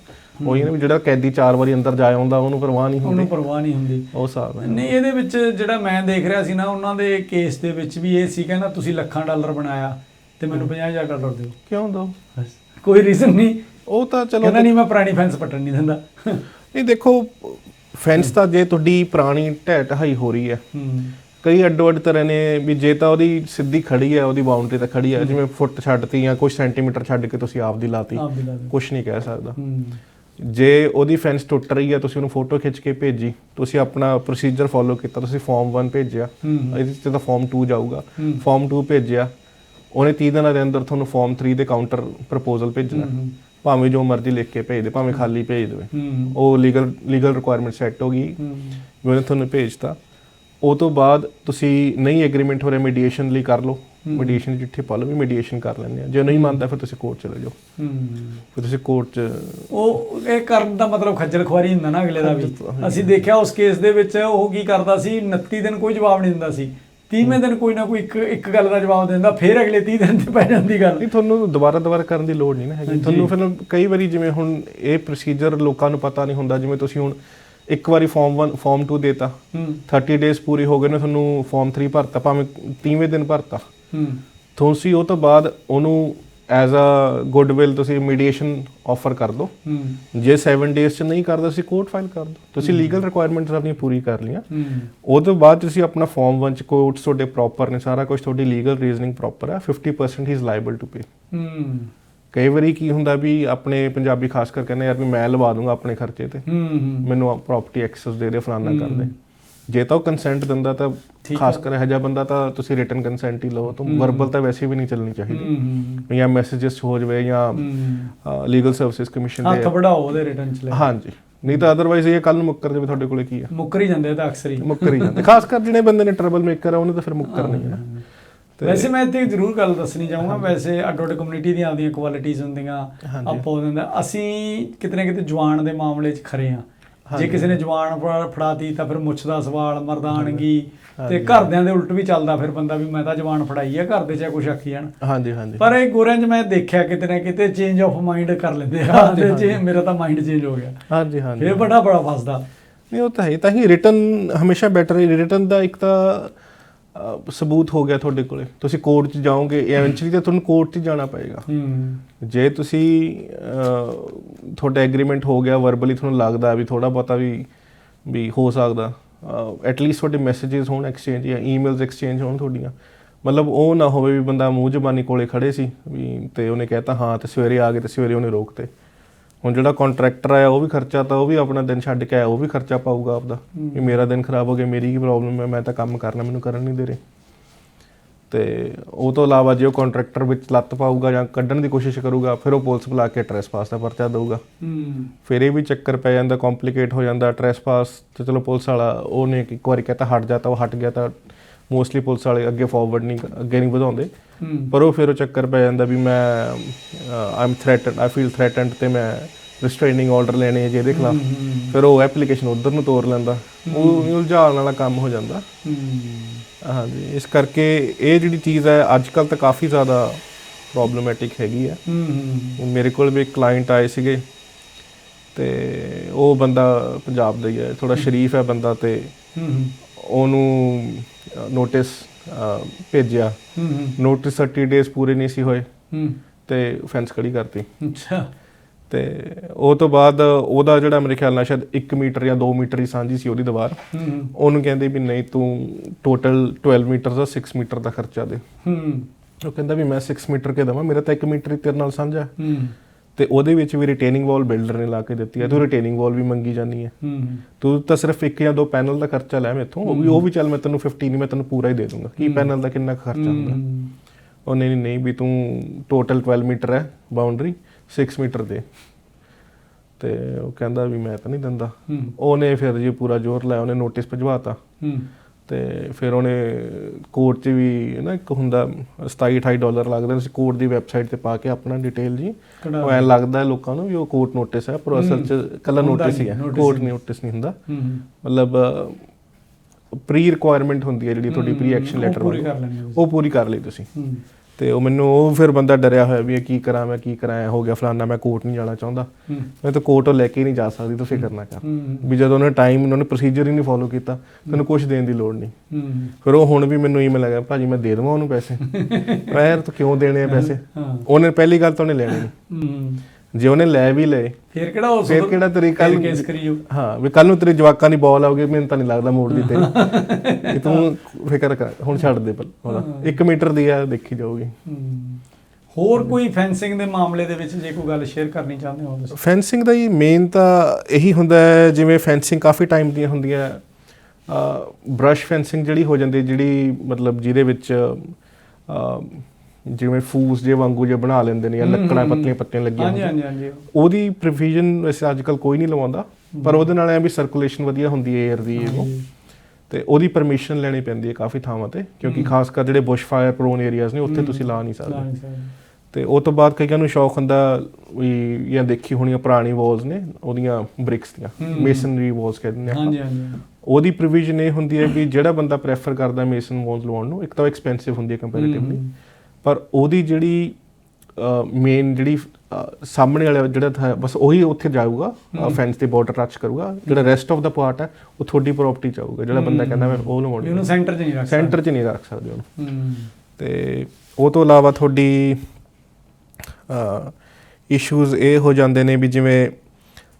ਉਹੀ ਨਾ ਵੀ ਜਿਹੜਾ ਕੈਦੀ ਚਾਰ ਵਾਰੀ ਅੰਦਰ ਜਾ ਆਉਂਦਾ ਉਹਨੂੰ ਪਰਵਾਹ ਨਹੀਂ ਉਹਨੂੰ ਹੁੰਦੀ ਪਰਵਾਹ ਨਹੀਂ ਹੁੰਦੀ। ਉਹ ਹਿਸਾਬ ਹੈ। ਨਹੀਂ ਇਹਦੇ ਵਿੱਚ ਜਿਹੜਾ ਮੈਂ ਦੇਖ ਰਿਹਾ ਸੀ ਨਾ ਉਹਨਾਂ ਦੇ ਕੇਸ ਦੇ ਵਿੱਚ ਵੀ ਇਹ ਸੀ ਕਹਿੰਦਾ ਤੁਸੀਂ ਲੱਖਾਂ ਡਾਲਰ ਬਣਾਇਆ। ਤੇ ਮੈਨੂੰ 50000 ਡਾਲਰ ਦਿਓ। ਕਿਉਂ ਦੋ? ਬਸ ਕੋਈ ਰੀਜ਼ਨ ਨਹੀਂ। ਉਹ ਤਾਂ ਚਲੋ ਕਹਿੰਦਾ ਨਹੀਂ ਮੈਂ ਪੁਰਾਣੀ ਫੈਂਸ ਪੱਟਣ ਨਹੀਂ ਦਿੰਦਾ। ਨਹੀਂ ਦੇਖੋ ਫੈਂਸ ਤਾਂ ਜੇ ਤੁਹਾਡੀ ਪੁਰਾਣੀ ਢਹਿ ਢਹਾਈ ਹੋ ਰਹੀ ਹੈ। ਕਈ ਅੱਡੋ ਅੱਡ ਤਰ੍ਹਾਂ ਨੇ ਵੀ ਜੇ ਤਾਂ ਉਹਦੀ ਸਿੱਧੀ ਖੜੀ ਹੈ ਉਹਦੀ ਬਾਉਂਡਰੀ ਤਾਂ ਖੜੀ ਹੈ। ਜਿਵੇਂ ਫੁੱਟ ਛੱਡਤੀ ਜਾਂ ਕੁਝ ਸੈਂਟੀਮੀਟਰ ਛੱਡ ਕੇ ਤੁਸੀਂ ਆਪ ਦੀ ਲਾਤੀ। ਕੁਝ ਨਹੀਂ ਕਹਿ ਸਕਦਾ। ਜੇ ਉਹਦੀ ਫੈਂਸ ਟੁੱਟ ਰਹੀ ਹੈ ਤੁਸੀਂ ਉਹਨੂੰ ਫੋਟੋ ਖਿੱਚ ਕੇ ਭੇਜੀ। ਤੁਸੀਂ ਆਪਣਾ ਪ੍ਰੋਸੀਜਰ ਫੋਲੋ ਕੀਤਾ ਤੁਸੀਂ ਫਾਰਮ 1 ਭੇਜਿਆ। ਇਹਦੇ 'ਚ ਤਾਂ ਫਾਰਮ 2 ਜਾਊਗਾ। ਫਾਰਮ 2 ਭੇਜਿਆ। ਉਹਨੇ 30 ਦਿਨਾਂ ਦੇ ਅੰਦਰ ਤੁਹਾਨੂੰ ਫਾਰਮ 3 ਦੇ ਕਾਊਂਟਰ ਪ੍ਰਪੋਜ਼ਲ ਭੇਜਣਾ। ਭਾਵੇਂ ਜੋ ਮਰਜ਼ੀ ਲਿਖ ਕੇ ਭੇਜ ਦੇ ਭਾਵੇਂ ਖਾਲੀ ਭੇਜ ਦੇਵੇ। ਉਹ ਲੀਗਲ ਲੀਗਲ ਰਿਕੁਆਇਰਮੈਂਟ ਸੈੱਟ ਹੋ ਗਈ। ਉਹਨੇ ਤੁਹਾਨੂੰ ਭੇਜਤਾ। ਉਹ ਤੋਂ ਬਾਅਦ ਤੁਸੀਂ ਨਹੀਂ ਐਗਰੀਮੈਂਟ ਹੋ ਰਿਹਾ ਮੀਡੀਏਸ਼ਨ ਲਈ ਕਰ ਲਓ। ਮੀਡੀਏਸ਼ਨ ਚਿੱਠੀ ਪਾ ਲਓ ਵੀ ਮੀਡੀਏਸ਼ਨ ਕਰ ਲੈਂਦੇ ਆ। ਜੇ ਨਹੀਂ ਮੰਨਦਾ ਫਿਰ ਤੁਸੀਂ ਕੋਰਟ ਚਲੇ ਜਾਓ। ਫਿਰ ਤੁਸੀਂ ਕੋਰਟ 'ਚ ਉਹ ਇਹ ਕਰਨ ਦਾ ਮਤਲਬ ਖੱਜਲ ਖੁਆਰੀ ਹੁੰਦਾ ਨਾ ਅਗਲੇ ਦਾ ਵੀ। ਅਸੀਂ ਦੇਖਿਆ ਉਸ ਕੇਸ ਦੇ ਵਿੱਚ ਉਹ ਕੀ ਕਰਦਾ ਸੀ 29 ਦਿਨ ਕੋਈ ਜਵਾਬ ਨਹੀਂ ਦਿੰਦਾ ਸੀ। 30ਵੇਂ ਦਿਨ ਕੋਈ ਨਾ ਕੋਈ ਇੱਕ ਇੱਕ ਗੱਲ ਦਾ ਜਵਾਬ ਦਿੰਦਾ ਫਿਰ ਅਗਲੇ 30 ਦਿਨ ਤੇ ਪੈ ਜਾਂਦੀ ਗੱਲ। ਨਹੀਂ ਤੁਹਾਨੂੰ ਦੁਬਾਰਾ ਦੁਬਾਰਾ ਕਰਨ ਦੀ ਲੋੜ ਨਹੀਂ ਨਾ ਹੈਗੀ। ਤੁਹਾਨੂੰ ਫਿਰ ਕਈ ਵਾਰੀ ਜਿਵੇਂ ਹੁਣ ਇਹ ਪ੍ਰੋਸੀਜਰ ਲੋਕਾਂ ਨੂੰ ਪਤਾ ਨਹੀਂ ਹੁੰਦਾ ਜਿਵੇਂ ਤੁਸੀਂ ਹੁਣ ਇੱਕ ਵਾਰੀ ਫਾਰਮ 1 ਫਾਰਮ 2 ਦੇਤਾ। ਹੂੰ। 30 ਡੇਜ਼ ਪੂਰੀ ਹੋ ਗਏ ਨੇ ਤੁਹਾਨੂੰ ਫਾਰਮ 3 ਭਰਤਾ ਭਾਵੇਂ 30ਵੇਂ ਦਿਨ ਭਰਤਾ। ਹੂੰ। ਤੁਸੀਂ ਉਹ ਤੋਂ ਬਾਅਦ ਉਹਨੂੰ ਐਜ਼ ਅ ਗੁੱਡਵਿਲ ਤੁਸੀਂ ਮੀਡੀਏਸ਼ਨ ਆਫਰ ਕਰ ਦਿਓ ਜੇ 7 ਡੇਜ਼ ਚ ਨਹੀਂ ਕਰਦਾ ਤੁਸੀਂ ਕੋਰਟ ਫਾਈਲ ਕਰ ਦਿਓ। ਤੁਸੀਂ ਲੀਗਲ ਰਿਕੁਆਇਰਮੈਂਟਸ ਆਪਣੀਆਂ ਪੂਰੀ ਕਰ ਲਈਆਂ। ਹੂੰ। ਉਹ ਤੋਂ ਬਾਅਦ ਤੁਸੀਂ ਆਪਣਾ ਫਾਰਮ 1 ਚ ਕੋਰਟਸ ਤੁਹਾਡੇ ਪ੍ਰੋਪਰ ਨੇ ਸਾਰਾ ਕੁਝ ਤੁਹਾਡੀ ਲੀਗਲ ਰੀਜ਼ਨਿੰਗ ਪ੍ਰੋਪਰ ਹੈ 50% ਹੀ ਇਜ਼ ਲਾਇਬਲ ਟੂ ਪੇ ਕਈ ਵਾਰੀ ਕੀ ਹੁੰਦਾ ਵੀ ਆਪਣੇ ਪੰਜਾਬੀ ਖਾਸ ਕਰ ਕਹਿੰਦੇ ਯਾਰ ਵੀ ਮੈਂ ਲਵਾ ਦੂੰਗਾ ਆਪਣੇ ਖਰਚੇ ਤੇ। ਮੈਨੂੰ ਪ੍ਰਾਪਰਟੀ ਐਕਸੈਸ ਦੇ ਦੇ ਫਲਾਨਾ ਕਰ ਦੇ। ਜੇ ਤਾਂ ਉਹ ਕੰਸੈਂਟ ਦਿੰਦਾ ਤਾਂ ਖਾਸ ਕਰ ਇਹੋ ਜਿਹਾ ਬੰਦਾ ਤਾਂ ਤੁਸੀਂ ਰਿਟਨ ਕੰਸੈਂਟ ਹੀ ਲਓ। ਤਾਂ ਵਰਬਲ ਤਾਂ ਵੈਸੇ ਵੀ ਨਹੀਂ ਚੱਲਣੀ ਚਾਹੀਦੀ। ਜਾਂ ਮੈਸੇजेस ਹੋ ਜਵੇ ਜਾਂ ਲੀਗਲ ਸਰਵਿਸਿਜ਼ ਕਮਿਸ਼ਨ ਹੱਥ ਦੇ ਵੜਾਓ ਉਹਦੇ ਰਿਟਰਨ ਚ ਲੈ ਹਾਂਜੀ। ਨਹੀਂ ਤਾਂ ਅਦਰਵਾਈਜ਼ ਇਹ ਕੱਲ ਨੂੰ ਮੁੱਕਰ ਜਾਵੇ ਤੁਹਾਡੇ ਕੋਲੇ ਕੀ ਆ? ਮੁੱਕਰ ਹੀ ਜਾਂਦੇ ਆ ਤਾਂ ਅਕਸਰ ਹੀ। ਮੁੱਕਰ ਹੀ ਜਾਂਦੇ। ਖਾਸ ਕਰ ਜਿਹੜੇ ਬੰਦੇ ਨੇ ਟਰਬਲ ਮੇਕਰ ਆ ਉਹਨੇ ਤਾਂ ਫਿਰ ਮੁੱਕਰ ਨਹੀਂ ਹੈ ਵੈਸੇ ਮੈਂ ਇੱਥੇ ਜ਼ਰੂਰ ਗੱਲ ਦੱਸਣੀ ਚਾਹੂੰਗਾ। ਵੈਸੇ ਅੱਡੋ ਅੱਡ ਕਮਿਊਨਿਟੀ ਦੀਆਂ ਆਪਦੀਆਂ ਕੁਆਲਿਟੀਆਂ ਹੁੰਦੀਆਂ। ਆਪੋ ਦਿੰਦਾ ਅਸੀਂ ਕਿਤੇ ਨਾ ਕਿਤੇ ਜਵਾਨ ਦੇ ਮਾਮਲੇ 'ਚ ਖਰੇ ਆ ਜੇ ਕਿਸੇ ਨੇ ਜਵਾਨ ਫੜਾ- ਫੜਾਤੀ ਤਾਂ ਫਿਰ ਮੁੱਛ ਦਾ ਸਵਾਲ ਮਰਦਾਨਗੀ ਤੇ ਘਰਦਿਆਂ ਦੇ ਉਲਟ ਵੀ ਚੱਲਦਾ ਫਿਰ ਬੰਦਾ ਵੀ ਮੈਂ ਤਾਂ ਜਵਾਨ ਫੜਾਈ ਆ ਘਰ ਦੇ ਚਾਹੇ ਕੁਛ ਆਖੀ ਜਾਣ। ਹਾਂਜੀ ਹਾਂਜੀ। ਪਰ ਇਹ ਗੋਰਿਆਂ 'ਚ ਮੈਂ ਦੇਖਿਆ ਕਿਤੇ ਨਾ ਕਿਤੇ ਚੇਂਜ ਆਫ ਮਾਈਂਡ ਕਰ ਲੈਂਦੇ ਆ। ਤੇ। ਜੇ ਮੇਰਾ ਤਾਂ ਮਾਈਂਡ ਚੇਂਜ ਹੋ ਗਿਆ। ਹਾਂਜੀ ਹਾਂਜੀ। ਫਿਰ ਬੜਾ ਬੜਾ ਫਸਦਾ। ਨਹੀਂ ਉਹ ਤਾਂ ਹੈ ਤਾਂ ਹੀ ਰਿਟਨ ਹਮੇਸ਼ਾ ਬੈਟਰ ਹੈ। ਰਿਟਨ ਦਾ ਇੱਕ ਤਾਂ ਸਬੂਤ ਹੋ ਗਿਆ ਤੁਹਾਡੇ ਕੋਲੇ। ਤੁਸੀਂ ਕੋਰਟ 'ਚ ਜਾਓਗੇ ਇਵੈਂਚੁਅਲੀ ਤਾਂ ਤੁਹਾਨੂੰ ਕੋਰਟ 'ਚ ਜਾਣਾ ਪਏਗਾ। ਜੇ ਤੁਸੀਂ ਤੁਹਾਡਾ ਐਗਰੀਮੈਂਟ ਹੋ ਗਿਆ ਵਰਬਲੀ ਤੁਹਾਨੂੰ ਲੱਗਦਾ ਵੀ ਥੋੜਾ ਬਹੁਤਾ ਵੀ ਵੀ ਹੋ ਸਕਦਾ ਐਟ ਲੀਸਟ ਤੁਹਾਡੇ ਮੈਸੇजेस ਹੋਣ ਐਕਸਚੇਂਜ ਜਾਂ ਈਮੇਲਸ ਐਕਸਚੇਂਜ ਹੋਣ ਤੁਹਾਡੀਆਂ। ਮਤਲਬ ਉਹ ਨਾ ਹੋਵੇ ਵੀ ਬੰਦਾ ਮੂੰਹ ਜ਼ਬਾਨੀ ਕੋਲੇ ਖੜੇ ਸੀ ਵੀ ਤੇ ਉਹਨੇ ਕਹਿਤਾ ਹਾਂ ਤੇ ਸਵੇਰੇ ਆ ਗਏ ਤੇ ਸਵੇਰੇ ਉਹਨੇ ਰੋਕਤੇ। ਹੁਣ ਜਿਹੜਾ ਕੰਟਰੈਕਟਰ ਆਇਆ ਉਹ ਵੀ ਖਰਚਾ ਤਾਂ ਉਹ ਵੀ ਆਪਣਾ ਦਿਨ ਛੱਡ ਕੇ ਆਇਆ ਉਹ ਵੀ ਖਰਚਾ ਪਾਊਗਾ ਆਪਦਾ। ਵੀ ਮੇਰਾ ਦਿਨ ਖਰਾਬ ਹੋ ਗਿਆ ਮੇਰੀ ਕੀ ਪ੍ਰੋਬਲਮ ਹੈ ਮੈਂ ਤਾਂ ਕੰਮ ਕਰਨਾ ਮੈਨੂੰ ਕਰਨ ਨਹੀਂ ਦੇ ਰਹੇ। ਤੇ ਉਹ ਤੋਂ ਇਲਾਵਾ ਜੇ ਉਹ ਕੰਟਰੈਕਟਰ ਵਿੱਚ ਲੱਤ ਪਾਊਗਾ ਜਾਂ ਕੱਢਣ ਦੀ ਕੋਸ਼ਿਸ਼ ਕਰੂਗਾ ਫਿਰ ਉਹ ਪੁਲਿਸ ਬੁਲਾ ਕੇ ਟ੍ਰੈਸਪਾਸ ਦਾ ਪਰਚਾ ਦੇਊਗਾ। ਹੂੰ। ਫਿਰ ਇਹ ਵੀ ਚੱਕਰ ਪੈ ਜਾਂਦਾ ਕੰਪਲਿਕੇਟ ਹੋ ਜਾਂਦਾ ਟ੍ਰੈਸਪਾਸ ਤੇ ਚਲੋ ਪੁਲਿਸ ਵਾਲਾ ਉਹਨੇ ਇੱਕ ਵਾਰੀ ਕਹਤਾ ਹਟ ਜਾ ਤਾਂ ਉਹ ਹਟ ਗਿਆ ਤਾਂ ਮੋਸਟਲੀ ਪੁਲਿਸ ਵਾਲੇ ਅੱਗੇ ਫਾਰਵਰਡ ਨਹੀਂ ਅੱਗੇ ਨਹੀਂ ਵਧਾਉਂਦੇ। ਪਰ ਉਹ ਫਿਰ ਉਹ ਚੱਕਰ ਪੈ ਜਾਂਦਾ ਵੀ ਮੈਂ I am threatened I feel threatened ਤੇ ਮੈਂ ਰਿਸਟ੍ਰੇਨਿੰਗ ਆਰਡਰ ਲੈਣੇ ਆ ਜਿਹਦੇ ਖਿਲਾਫ। ਫਿਰ ਉਹ ਐਪਲੀਕੇਸ਼ਨ ਉਧਰ ਨੂੰ ਤੋਰ ਲੈਂਦਾ। ਉਹ ਉਲਝਾਉਣ ਵਾਲਾ ਕੰਮ ਹੋ ਜਾਂਦਾ। ਹਾਂਜੀ ਇਸ ਕਰਕੇ ਇਹ ਜਿਹੜੀ ਚੀਜ਼ ਹੈ ਅੱਜ ਕੱਲ ਤਾਂ ਕਾਫੀ ਜ਼ਿਆਦਾ ਪ੍ਰੋਬਲਮੈਟਿਕ ਹੈਗੀ ਹੂੰ। ਮੇਰੇ ਕੋਲ ਵੀ ਇੱਕ ਕਲਾਇੰਟ ਆਏ ਸੀਗੇ ਤੇ ਉਹ ਬੰਦਾ ਪੰਜਾਬ ਦਾ ਹੀ ਹੈ। ਥੋੜਾ ਸ਼ਰੀਫ ਹੈ ਬੰਦਾ ਤੇ ਉਹਨੂੰ ਨੋਟਿਸ ਭੇਜਿਆ। ਨੋਟਿਸ 30 ਡੇਜ਼ ਪੂਰੇ ਨਹੀਂ ਸੀ ਹੋਏ। ਤੇ ਫੈਂਸ ਖੜੀ ਕਰਤੀ। ਅੱਛਾ। ਤੇ ਉਹ ਤੋਂ ਬਾਅਦ ਉਹਦਾ ਜਿਹੜਾ ਮੇਰੇ ਖਿਆਲ ਨਾਲ ਸ਼ਾਇਦ 1 ਮੀਟਰ ਜਾਂ 2 ਮੀਟਰ ਹੀ ਸਾਂਝੀ ਸੀ ਉਹਦੀ ਦੀਵਾਰ। ਉਹਨੂੰ ਕਹਿੰਦੇ ਵੀ ਨਹੀਂ ਤੂੰ ਟੋਟਲ 12 ਮੀਟਰ ਦਾ 6 ਮੀਟਰ ਦਾ ਖਰਚਾ ਦੇ। ਹੂੰ। ਉਹ ਕਹਿੰਦਾ ਵੀ ਮੈਂ 6 ਮੀਟਰ ਕੇ ਦਵਾਂ ਮੇਰਾ ਤਾਂ 1 ਮੀਟਰ ਹੀ ਤੇਰੇ ਨਾਲ ਸਾਂਝਾ। ਹੈ। ਤੇ ਉਹਦੇ ਵਿੱਚ ਵੀ ਰਿਟੇਨਿੰਗ ਵਾਲ ਬਿਲਡਰ ਨੇ ਲਾ ਕੇ ਦਿੱਤੀ ਹੈ ਤੂੰ ਰਿਟੇਨਿੰਗ ਵਾਲ ਵੀ ਮੰਗੀ ਜਾਨੀ ਹੈ। ਤੂੰ ਤਾਂ ਸਿਰਫ ਇੱਕ ਜਾਂ ਦੋ ਪੈਨਲ ਦਾ ਖਰਚਾ ਲੈ ਮੇਥੋਂ ਉਹ ਵੀ ਉਹ ਵੀ ਚੱਲ ਮੈਂ ਤੈਨੂੰ 15 ਨਹੀਂ ਮੈਂ ਤੈਨੂੰ ਪੂਰਾ ਹੀ ਦੇ ਦੂੰਗਾ। ਕੀ ਪੈਨਲ ਦਾ ਕਿੰਨਾ ਖਰਚਾ ਹੁੰਦਾ? ਉਹ ਨਹੀਂ ਨਹੀਂ ਵੀ ਤੂੰ ਟੋਟਲ 12 ਮੀਟਰ ਹੈ ਬਾਉਂਡਰੀ 6 ਮੀਟਰ ਦੇ। ਤੇ ਉਹ ਕਹਿੰਦਾ ਵੀ ਮੈਂ ਤਾਂ ਨਹੀਂ ਦਿੰਦਾ। ਉਹਨੇ ਫਿਰ ਜੀ ਪੂਰਾ ਜ਼ੋਰ ਲਾਇਆ ਉਹਨੇ ਨੋਟਿਸ ਭਿਜਵਾਤਾ। ਹੂੰ। ਤੇ ਫਿਰ ਉਹਨੇ ਕੋਰਟ 'ਚ ਵੀ ਨਾ ਇੱਕ ਹੁੰਦਾ 27 28 ਡਾਲਰ ਲੱਗਦੇ ਤੁਸੀਂ ਕੋਰਟ ਦੀ ਵੈਬਸਾਈਟ ਤੇ ਪਾ ਕੇ ਆਪਣਾ ਡਿਟੇਲ ਜੀ। ਉਹ ਐਂ ਲੱਗਦਾ ਲੋਕਾਂ ਨੂੰ ਵੀ ਉਹ ਕੋਰਟ ਨੋਟਿਸ ਹੈ ਪਰ ਅਸਲ 'ਚ ਕੱਲਾ ਨੋਟਿਸ ਹੀ ਹੈ ਕੋਰਟ। ਨੋਟਿਸ ਨਹੀਂ। ਹੁੰਦਾ। ਮਤਲਬ ਪ੍ਰੀ ਰਿਕੁਆਇਰਮੈਂਟ ਹੁੰਦੀ ਹੈ ਜਿਹੜੀ ਤੁਹਾਡੀ ਪ੍ਰੀ ਐਕਸ਼ਨ ਉਹ ਲੈਟਰ ਪੂਰੀ ਕਰ ਲੈਣੀ ਤੁਸੀਂ। ਉਹ ਪੂਰੀ ਕਰ ਲਈ ਤੁਸੀਂ। ਤੇ ਉਹ ਮੈਨੂੰ ਉਹ ਫਿਰ ਬੰਦਾ ਡਰਿਆ ਹੋਇਆ ਵੀ ਇਹ ਕੀ ਕਰਾਂ ਮੈਂ ਕੀ ਕਰਾਂ ਐਂ ਹੋ ਗਿਆ ਫਲਾਨਾ ਮੈਂ ਕੋਰਟ ਨਹੀਂ ਜਾਣਾ ਚਾਹੁੰਦਾ। ਮੈਂ ਤਾਂ ਕੋਰਟ ਲੈ ਕੇ ਨਹੀਂ ਜਾ ਸਕਦੀ ਤੂੰ ਫਿਕਰ ਨਾ ਕਰ। ਵੀ ਜਦੋਂ ਉਹਨੇ ਟਾਈਮ ਉਹਨਾਂ ਨੇ ਪ੍ਰੋਸੀਜਰ ਹੀ ਨਹੀਂ ਫੋਲੋ ਕੀਤਾ ਤੈਨੂੰ ਕੁਝ ਦੇਣ ਦੀ ਲੋੜ ਨਹੀਂ। ਫਿਰ ਉਹ ਹੁਣ ਵੀ ਮੈਨੂੰ ਈਮੇਲ ਆਇਆ ਭਾਜੀ ਮੈਂ ਦੇ ਦੇਵਾਂ ਉਹਨੂੰ ਪੈਸੇ? ਮੈਂ ਯਾਰ ਤੂੰ ਕਿਉਂ ਦੇਣੇ ਆ ਪੈਸੇ? ਉਹਨੇ ਪਹਿਲੀ ਗੱਲ ਤਾਂ ਉਹਨੇ ਲੈਣੇ ਨਹੀਂ ਜੇ ਉਹਨੇ ਲੈ ਵੀ ਲਏ ਫਿਰ ਕਿਹੜਾ ਉਸ ਫਿਰ ਕਿਹੜਾ ਤੇਰੀ ਕੱਲ ਕੇਸ ਕਰੀਓ। ਹਾਂ ਵੀ ਕੱਲ ਨੂੰ ਤੇਰੇ ਜਵਾਕਾਂ ਦੀ ਬਾਲ ਆਉਗੀ ਮੈਨੂੰ ਤਾਂ ਨਹੀਂ ਲੱਗਦਾ ਮੋੜ ਦੀ ਤੇਰੀ। ਕਿ ਤੂੰ ਫਿਕਰ ਕਰ ਹੁਣ ਛੱਡ ਦੇ ਪਰ ਹੁਣ 1 ਮੀਟਰ ਦੀ ਆ ਦੇਖੀ ਜਾਊਗੀ। ਹੋਰ ਕੋਈ ਫੈਂਸਿੰਗ ਦੇ ਮਾਮਲੇ ਦੇ ਵਿੱਚ ਜੇ ਕੋਈ ਗੱਲ ਸ਼ੇਅਰ ਕਰਨੀ ਚਾਹੁੰਦੇ ਹੋ ਤੁਸੀਂ? ਫੈਂਸਿੰਗ ਦਾ ਹੀ ਮੇਨ ਤਾਂ ਇਹੀ ਹੁੰਦਾ ਹੈ ਜਿਵੇਂ ਫੈਂਸਿੰਗ ਕਾਫੀ ਟਾਈਮ ਦੀਆਂ ਹੁੰਦੀਆਂ। ਬ੍ਰਸ਼ ਫੈਂਸਿੰਗ ਜਿਹੜੀ ਹੋ ਜਾਂਦੀ ਜਿਹੜੀ ਮਤਲਬ ਜਿਹਦੇ ਵਿੱਚ ਜਿਵੇਂ ਫੂਸ ਜੇ ਵਾਂਗੂ ਜੇ ਬਣਾ ਲੈਂਦੇ ਨੇ ਜਾਂ ਲੱਕੜਾਂ ਪਤਲੀਆਂ ਪਤਲੀਆਂ ਲੱਗੀਆਂ ਹਾਂਜੀ ਹਾਂਜੀ ਹਾਂਜੀ। ਉਹਦੀ ਪ੍ਰੋਵੀਜ਼ਨ ਵੈਸੇ ਅੱਜਕੱਲ ਕੋਈ ਨਹੀਂ ਲਵਾਉਂਦਾ ਪਰ ਉਹਦੇ ਨਾਲ ਐ ਵੀ ਸਰਕੂਲੇਸ਼ਨ ਵਧੀਆ ਹੁੰਦੀ ਹੈ 에ਅਰ ਦੀ ਇਹ ਉਹ ਤੇ ਉਹਦੀ ਪਰਮਿਸ਼ਨ ਲੈਣੀ ਪੈਂਦੀ ਹੈ ਕਾਫੀ ਥਾਵਾਂ ਤੇ ਕਿਉਂਕਿ ਖਾਸ ਕਰ ਜਿਹੜੇ ਬੁਸ਼ ਫਾਇਰ ਪ੍ਰੋਨ ਏਰੀਆਜ਼ ਨੇ ਉੱਥੇ ਤੁਸੀਂ ਲਾ ਨਹੀਂ ਸਕਦੇ। ਤੇ ਉਹ ਤੋਂ ਬਾਅਦ ਕਈਆਂ ਨੂੰ ਸ਼ੌਕ ਹੁੰਦਾ ਵੀ ਜਾਂ ਦੇਖੀ ਹੋਣੀਆਂ ਪੁਰਾਣੀ ਵਾਲਸ ਨੇ ਉਹਦੀਆਂ ਬ੍ਰਿਕਸ ਦੀਆਂ। ਮੇਸਨਰੀ ਵਾਲਸ ਕਹਿੰਦੇ ਨੇ ਆਪਾਂ। ਹਾਂਜੀ ਹਾਂਜੀ। ਉਹਦੀ ਪ੍ਰੋਵੀਜ਼ਨ ਇਹ ਹੁੰਦੀ ਹੈ ਵੀ ਜਿਹੜਾ ਬੰਦਾ ਪ੍ਰੈਫਰ ਕਰਦਾ ਮੇਸਨ ਵਾਲਸ ਲਵਾਉਣ ਨੂੰ ਇੱਕ ਤਾਂ ਐਕਸਪੈਂਸਿਵ ਹੁੰਦੀ ਹੈ ਕੰਪੈਰੀਟਿਵਲੀ। ਪਰ ਉਹਦੀ ਜਿਹੜੀ ਮੇਨ ਜਿਹੜੀ ਸਾਹਮਣੇ ਵਾਲਾ ਜਿਹੜਾ ਥਾਂ- ਬਸ ਉਹੀ ਉੱਥੇ ਜਾਊਗਾ ਫੈਂਸ ਦੇ ਬਾਰਡਰ ਟੱਚ ਕਰੂਗਾ। ਜਿਹੜਾ ਰੈਸਟ ਆਫ ਦਾ ਪਾਰਟ ਹੈ ਉਹ ਤੁਹਾਡੀ ਪ੍ਰਾਪਰਟੀ ਚ ਆਊਗਾ। ਜਿਹੜਾ ਬੰਦਾ ਕਹਿੰਦਾ ਮੈਂ ਉਹ ਲਵਾਉਣੀ ਉਹਨੂੰ ਸੈਂਟਰ 'ਚ ਨਹੀਂ ਰੱਖ ਸੈਂਟਰ 'ਚ ਨਹੀਂ ਰੱਖ ਸਕਦੇ ਉਹਨੂੰ। ਤੇ ਉਹ ਤੋਂ ਇਲਾਵਾ ਤੁਹਾਡੀ ਇਸ਼ੂਜ਼ ਇਹ ਹੋ ਜਾਂਦੇ ਨੇ ਵੀ ਜਿਵੇਂ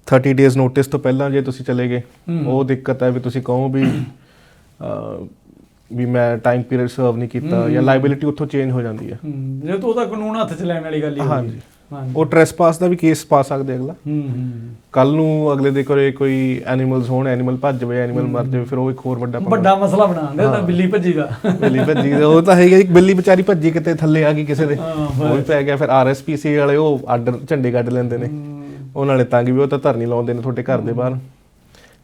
30 ਡੇਜ਼ ਨੋਟਿਸ ਤੋਂ ਪਹਿਲਾਂ ਜੇ ਤੁਸੀਂ ਚਲੇ ਗਏ। ਉਹ ਦਿੱਕਤ ਹੈ ਵੀ ਤੁਸੀਂ ਕਹੋ ਵੀ ਵੀ ਮੈਂ ਟਾਈਮ ਪੀਰੀਅਡ ਸਰਵ ਨਹੀਂ ਕੀਤਾ ਜਾਂ। ਲਾਇਬਿਲਿਟੀ ਉੱਥੋਂ ਚੇਂਜ ਹੋ ਜਾਂਦੀ ਹੈ ਜੇ ਤਾਂ ਉਹਦਾ ਕਾਨੂੰਨ ਹੱਥ 'ਚ ਲੈਣ ਵਾਲੀ ਗੱਲ ਹੀ। ਹਾਂਜੀ। ਹਾਂਜੀ ਉਹ ਟ੍ਰੈਸਪਾਸ ਦਾ ਵੀ ਕੇਸ ਪਾ ਸਕਦੇ ਅਗਲਾ ਹੂੰ ਹੂੰ ਕੱਲ ਨੂੰ ਅਗਲੇ ਦੇ ਕੋਲੇ ਕੋਈ ਐਨੀਮਲਸ ਹੋਣ ਐਨੀਮਲ ਭੱਜ ਜਾਵੇ ਐਨੀਮਲ ਮਰ ਜਾਵੇ ਫਿਰ ਉਹ ਇੱਕ ਹੋਰ ਵੱਡਾ। ਵੱਡਾ ਮਸਲਾ ਬਣਾ ਦਿੰਦੇ ਤਾਂ। ਬਿੱਲੀ ਭੱਜੀ ਦਾ ਬਿੱਲੀ ਭੱਜੀ ਦਾ ਉਹ ਤਾਂ ਹੈਗਾ ਇੱਕ ਬਿੱਲੀ ਵਿਚਾਰੀ ਭੱਜੀ ਕਿਤੇ ਥੱਲੇ ਆ ਗਈ ਕਿਸੇ ਦੇ ਉਹ ਵੀ ਪੈ ਗਿਆ ਫਿਰ ਆਰਐਸਪੀਸੀ ਵਾਲੇ ਉਹ ਆਰਡਰ ਝੰਡੇ ਕੱਢ ਲੈਂਦੇ ਨੇ ਹੂੰ। ਉਹ ਨਾਲੇ ਤੰਗ ਵੀ ਉਹ ਤਾਂ ਧਰਨੀ ਲਾਉਂਦੇ ਨੇ ਤੁਹਾਡੇ ਘਰ ਦੇ ਬਾਹਰ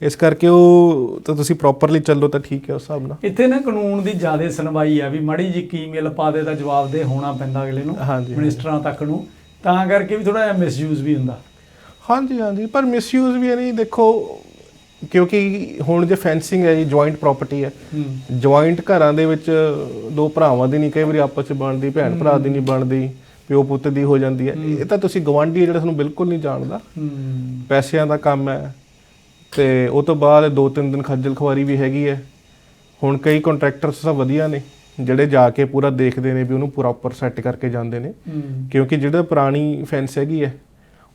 ਇਸ ਕਰਕੇ ਉਹ ਤਾਂ ਤੁਸੀਂ ਪ੍ਰੋਪਰਲੀ ਚੱਲੋ ਤਾਂ ਠੀਕ ਹੈ ਉਸ ਹਿਸਾਬ ਨਾਲ। ਇੱਥੇ ਨਾ ਕਾਨੂੰਨ ਦੀ ਜ਼ਿਆਦਾ ਸੁਣਵਾਈ ਆ ਵੀ ਮਾੜੀ ਜੀ ਈਮੇਲ ਪਾ ਦੇ ਤਾਂ ਜਵਾਬ ਦੇ ਹੋਣਾ ਪੈਂਦਾ ਅਗਲੇ ਨੂੰ। ਮਿਨਿਸਟਰਾਂ ਤੱਕ ਨੂੰ। ਤਾਂ ਕਰਕੇ ਵੀ ਥੋੜਾ ਜਿਹਾ ਮਿਸਯੂਜ਼ ਵੀ ਹੁੰਦਾ। ਹਾਂਜੀ ਹਾਂਜੀ ਪਰ ਮਿਸਯੂਜ਼ ਵੀ ਨਹੀਂ ਦੇਖੋ ਕਿਉਂਕਿ ਹੁਣ ਜੇ ਫੈਂਸਿੰਗ ਹੈ ਜੀ ਜੁਆਇੰਟ ਪ੍ਰਾਪਰਟੀ ਹੈ। ਜੁਆਇੰਟ ਘਰਾਂ ਦੇ ਵਿੱਚ ਦੋ ਭਰਾਵਾਂ ਦੀ ਨਹੀਂ ਕਈ ਵਾਰੀ ਆਪਸ ਚ ਬਣਦੀ ਭੈਣ ਭਰਾ ਦੀ ਨਹੀਂ ਬਣਦੀ ਪਿਓ ਪੁੱਤ ਦੀ ਹੋ ਜਾਂਦੀ ਹੈ। ਇਹ ਤਾਂ ਤੁਸੀਂ ਗਵਾਂਢੀ ਜਿਹੜਾ ਤੁਹਾਨੂੰ ਬਿਲਕੁਲ ਨਹੀਂ ਜਾਣਦਾ। ਪੈਸਿਆਂ ਦਾ ਕੰਮ ਹੈ ਤੇ ਉਹ ਤੋਂ ਬਾਅਦ ਦੋ ਤਿੰਨ ਦਿਨ ਖੱਜਲ ਖੁਆਰੀ ਵੀ ਹੈਗੀ ਹੈ। ਹੁਣ ਕਈ ਕੰਟਰੈਕਟਰਸ ਤਾਂ ਵਧੀਆ ਨੇ ਜਿਹੜੇ ਜਾ ਕੇ ਪੂਰਾ ਦੇਖਦੇ ਨੇ ਵੀ ਉਹਨੂੰ ਪ੍ਰੋਪਰ ਸੈੱਟ ਕਰਕੇ ਜਾਂਦੇ ਨੇ। ਕਿਉਂਕਿ ਜਿਹੜਾ ਪੁਰਾਣੀ ਫੈਂਸ ਹੈਗੀ ਹੈ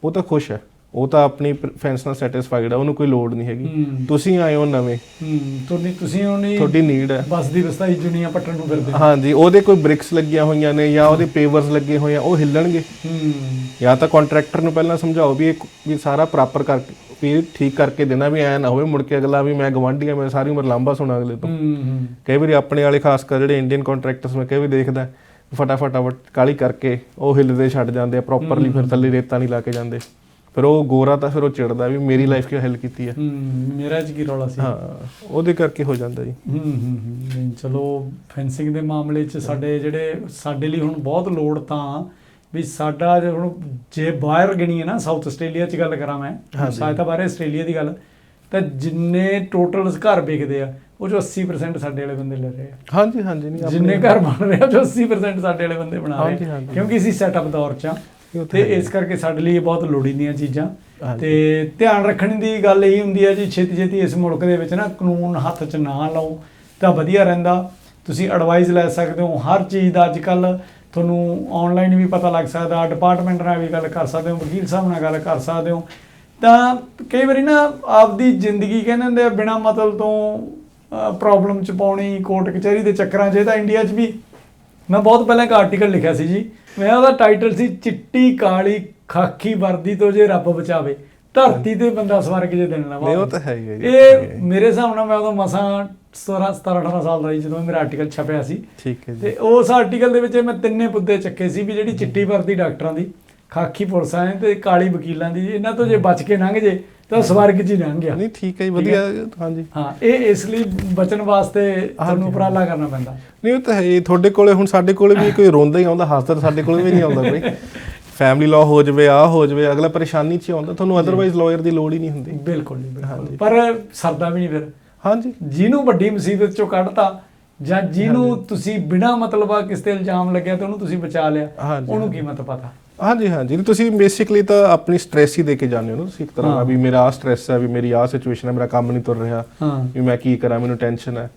ਉਹ ਤਾਂ ਖੁਸ਼ ਹੈ। ਉਹ ਤਾਂ ਆਪਣੀ ਫੈਂਸ ਨਾਲ ਸੈਟੀਸਫਾਈਡ ਹੈ ਉਹਨੂੰ ਕੋਈ ਲੋੜ ਨਹੀਂ ਹੈਗੀ। ਤੁਸੀਂ ਆਏ ਹੋ ਨਵੇਂ। ਹੂੰ ਤੁਸੀਂ ਤੁਸੀਂ ਉਹਨੀ ਤੁਹਾਡੀ ਨੀਡ ਹੈ ਬਸ ਦੀ ਵਸਤਾਈ ਜੁਨੀਆਂ ਪੱਟਣ ਨੂੰ ਫਿਰਦੇ। ਹਾਂਜੀ ਉਹਦੇ ਕੋਈ ਬ੍ਰਿਕਸ ਲੱਗੀਆਂ ਹੋਈਆਂ ਨੇ ਜਾਂ ਉਹਦੇ ਪੇਵਰਸ ਲੱਗੇ ਹੋਏ ਆ ਉਹ ਹਿੱਲਣਗੇ। ਹੂੰ। ਜਾਂ ਤਾਂ ਕੰਟਰੈਕਟਰ ਨੂੰ ਪਹਿਲਾਂ ਸਮਝਾਓ ਵੀ ਇਹ ਵੀ ਸਾਰਾ ਪ੍ਰੋਪਰ ਕਰਕੇ ਵੀ ਠੀਕ ਕਰਕੇ ਦੇਣਾ ਵੀ ਐ ਨਾ ਹੋਵੇ ਮੁੜ ਕੇ ਅਗਲਾ ਵੀ ਮੈਂ ਗਵਾਂਢੀ ਆ ਮੈਂ ਸਾਰੀ ਉਮਰ ਲਾਂਭਾ ਸੁਣਾ ਅਗਲੇ ਤੋਂ। ਹੂੰ ਕਈ ਵਾਰੀ ਆਪਣੇ ਵਾਲੇ ਖਾਸ ਕਰ ਜਿਹੜੇ ਇੰਡੀਅਨ ਕੰਟਰੈਕਟਰਸ ਮੈਂ ਕਈ ਵਾਰੀ ਦੇਖਦਾ ਫਟਾਫਟ ਕਾਲੀ ਕਰਕੇ ਉਹ ਹਿੱਲਦੇ ਛੱਡ ਜਾਂਦੇ ਆ ਪ੍ਰੋਪਰਲੀ ਫਿਰ ਥੱਲੇ ਰੇਤਾ ਨਹੀਂ ਲਾ ਕੇ ਜਾਂਦੇ। ਫਿਰ ਉਹ ਗੋਰਾ ਤਾਂ ਫਿਰ ਉਹ ਚਿੜਦਾ ਵੀ ਮੇਰੀ ਲਾਈਫ ਕਿਉਂ ਹੈਲ ਕੀਤੀ ਹੂੰ ਮੇਰਾ ਚ ਕੀ ਰੌਲਾ ਸੀ? ਹਾਂ ਉਹਦੇ ਕਰਕੇ ਹੋ ਜਾਂਦਾ ਜੀ। ਹੂੰ ਹੂੰ ਹੂੰ ਨਹੀਂ, ਚਲੋ ਫੈਂਸਿੰਗ ਦੇ ਮਾਮਲੇ 'ਚ ਸਾਡੇ ਜਿਹੜੇ ਸਾਡੇ ਲਈ ਹੁਣ ਬਹੁਤ ਲੋੜ ਤਾਂ ਵੀ ਸਾਡਾ ਜੇ ਹੁਣ ਜੇ ਬਾਹਰ ਗਣੀਏ ਨਾ ਸਾਊਥ ਆਸਟ੍ਰੇਲੀਆ 'ਚ ਗੱਲ ਕਰਾਂ ਮੈਂ ਹਾਂਜੀ। ਸ਼ਾਇਦ ਤਾਂ ਬਾਹਰ ਆਸਟ੍ਰੇਲੀਆ ਦੀ ਗੱਲ ਤਾਂ ਜਿੰਨੇ ਟੋਟਲ ਘਰ ਵਿਕਦੇ ਆ ਉਹ ਜੋ 80% ਸਾਡੇ ਵਾਲੇ ਬੰਦੇ ਲੈ ਰਹੇ ਆ। ਹਾਂਜੀ ਹਾਂਜੀ ਨਹੀਂ ਜਿੰਨੇ ਘਰ ਬਣ ਰਹੇ ਆ 'ਚੋਂ 80% ਸਾਡੇ ਵਾਲੇ ਬੰਦੇ ਬਣਾ ਰਹੇ ਆ। ਕਿਉਂਕਿ ਅਸੀਂ ਸੈਟਅਪ ਦੌਰ 'ਚ ਆ ਤਾਂ। ਇਸ ਕਰਕੇ ਸਾਡੇ ਲਈ ਇਹ ਬਹੁਤ ਲੋੜੀਂਦੀਆਂ ਚੀਜ਼ਾਂ। ਤੇ ਧਿਆਨ ਰੱਖਣ ਦੀ ਗੱਲ ਇਹੀ ਹੁੰਦੀ ਹੈ ਜੀ ਛੇਤੀ ਛੇਤੀ ਇਸ ਮੁਲਕ ਦੇ ਵਿੱਚ ਨਾ ਕਾਨੂੰਨ ਹੱਥ 'ਚ ਨਾ ਲਾਓ ਤਾਂ ਵਧੀਆ ਰਹਿੰਦਾ। ਤੁਸੀਂ ਐਡਵਾਈਸ ਲੈ ਸਕਦੇ ਹੋ ਹਰ ਚੀਜ਼ ਦਾ ਅੱਜ ਕੱਲ ਤੁਹਾਨੂੰ ਆਨਲਾਈਨ ਵੀ ਪਤਾ ਲੱਗ ਸਕਦਾ ਡਿਪਾਰਟਮੈਂਟ ਨਾਲ ਵੀ ਗੱਲ ਕਰ ਸਕਦੇ ਹੋ ਵਕੀਲ ਸਾਹਿਬ ਨਾਲ ਗੱਲ ਕਰ ਸਕਦੇ ਹੋ। ਤਾਂ ਕਈ ਵਾਰੀ ਨਾ ਆਪਦੀ ਜ਼ਿੰਦਗੀ ਕਹਿੰਦੇ ਹੁੰਦੇ ਆ ਬਿਨਾ ਮਤਲਬ ਤੋਂ ਪ੍ਰੋਬਲਮ ਚ ਪਾਉਣੀ ਕੋਰਟ ਕਚਹਿਰੀ ਦੇ ਚੱਕਰਾਂ 'ਚ ਇਹ ਤਾਂ ਇੰਡੀਆ 'ਚ ਵੀ ਮੈਂ ਬਹੁਤ ਪਹਿਲਾਂ ਇੱਕ ਆਰਟੀਕਲ ਲਿਖਿਆ ਸੀ ਜੀ। ਮੈਂ ਉਹਦਾ ਟਾਈਟਲ ਸੀ ਚਿੱਟੀ ਕਾਲੀ ਖਾਕੀ ਵਰਦੀ ਤੋਂ ਜੇ ਰੱਬ ਬਚਾਵੇ। ਧਰਤੀ ਤੇ ਬੰਦਾ ਸਵਰਗ ਜੇ ਦਿਨ ਲਵਾ ਨਹੀਂ, ਉਹ ਤਾਂ ਹੈ ਹੀ। ਇਹ ਮੇਰੇ ਹਿਸਾਬ ਨਾਲ ਮੈਂ ਉਦੋਂ ਮਸਾਂ 17 17 18 ਸਾਲ ਦਾ ਸੀ ਜਦੋਂ ਮੇਰਾ ਆਰਟੀਕਲ ਛਪਿਆ ਸੀ। ਠੀਕ ਹੈ ਜੀ। ਤੇ ਉਸ ਆਰਟੀਕਲ ਦੇ ਵਿੱਚ ਮੈਂ ਤਿੰਨੇ ਮੁੱਦੇ ਚੱਕੇ ਸੀ ਵੀ ਜਿਹੜੀ ਚਿੱਟੀ ਵਰਦੀ ਡਾਕਟਰਾਂ ਦੀ ਖਾਕੀ ਪੁਲਿਸਾਂ ਦੀ ਤੇ ਕਾਲੀ ਵਕੀਲਾਂ ਦੀ ਇਹਨਾਂ ਤੋਂ ਜੇ ਬਚ ਕੇ ਲੰਘ ਜੇ ਤਾਂ ਸਵਰਗ 'ਚ ਹੀ ਲੰਘ ਗਿਆ। ਨਹੀਂ ਠੀਕ ਹੈ ਜੀ ਵਧੀਆ ਹਾਂਜੀ। ਹਾਂ ਇਹ ਇਸ ਲਈ ਬਚਣ ਵਾਸਤੇ ਤੁਹਾਨੂੰ। ਉਪਰਾਲਾ ਕਰਨਾ ਪੈਂਦਾ। ਨਹੀਂ ਉਹ ਤਾਂ ਹੈ ਤੁਹਾਡੇ ਕੋਲੇ ਹੁਣ ਸਾਡੇ ਕੋਲੇ ਵੀ ਕੋਈ ਰੋਂਦਾ ਹੀ ਆਉਂਦਾ ਹੱਸਦਾ ਸਾਡੇ ਕੋਲੇ ਵੀ ਨਹੀਂ ਆਉਂਦਾ ਕੋਈ। ਫੈਮਿਲੀ ਲਾਅ ਹੋ ਜਾਵੇ ਆ ਹੋ ਜਾਵੇ ਅਗਲਾ ਪਰੇਸ਼ਾਨੀ 'ਚ ਆਉਂਦਾ ਤੁਹਾਨੂੰ ਅਦਰਵਾਈਜ਼ ਲਾਇਰ ਦੀ ਲੋੜ ਹੀ ਨਹੀਂ ਹੁੰਦੀ। ਬਿਲਕੁਲ ਹਾਂਜੀ। ਪਰ ਸਰਦਾ ਵੀ ਨਹੀਂ ਫਿਰ। ਹਾਂਜੀ। ਜਿਹਨੂੰ ਵੱਡੀ ਮੁਸੀਬਤ ਚੋਂ ਕੱਢਤਾ ਜਾਂ ਜਿਹਨੂੰ ਤੁਸੀਂ ਬਿਨਾ ਮਤਲਬ ਕਿਸ ਤੇ ਇਲਜ਼ਾਮ ਲੱਗਿਆ ਤੇ ਉਹਨੂੰ ਤੁਸੀਂ ਬਚਾ ਲਿਆ ਉਹਨੂੰ ਹਾਂਜੀ। ਕੀਮਤ ਪਤਾ? ਹਾਂਜੀ ਹਾਂਜੀ। ਤੁਸੀਂ ਬੇਸਿਕਲੀ ਤਾਂ ਆਪਣੀ ਸਟ੍ਰੈਸ ਹੀ ਦੇ ਕੇ ਜਾਂਦੇ ਹੋ ਨਾ ਤੁਸੀਂ ਇੱਕ ਤਰ੍ਹਾਂ। ਨਾਲ ਵੀ ਮੇਰਾ ਆ ਸਟ੍ਰੈਸ ਹੈ ਵੀ ਮੇਰੀ ਆ ਸਿਚੁਏਸ਼ਨ ਹੈ ਮੇਰਾ ਕੰਮ ਨਹੀਂ ਤੁਰ ਰਿਹਾ ਵੀ ਮੈਂ ਕੀ ਕਰਾਂ ਮੈਨੂੰ ਟੈਨਸ਼ਨ ਹੈ।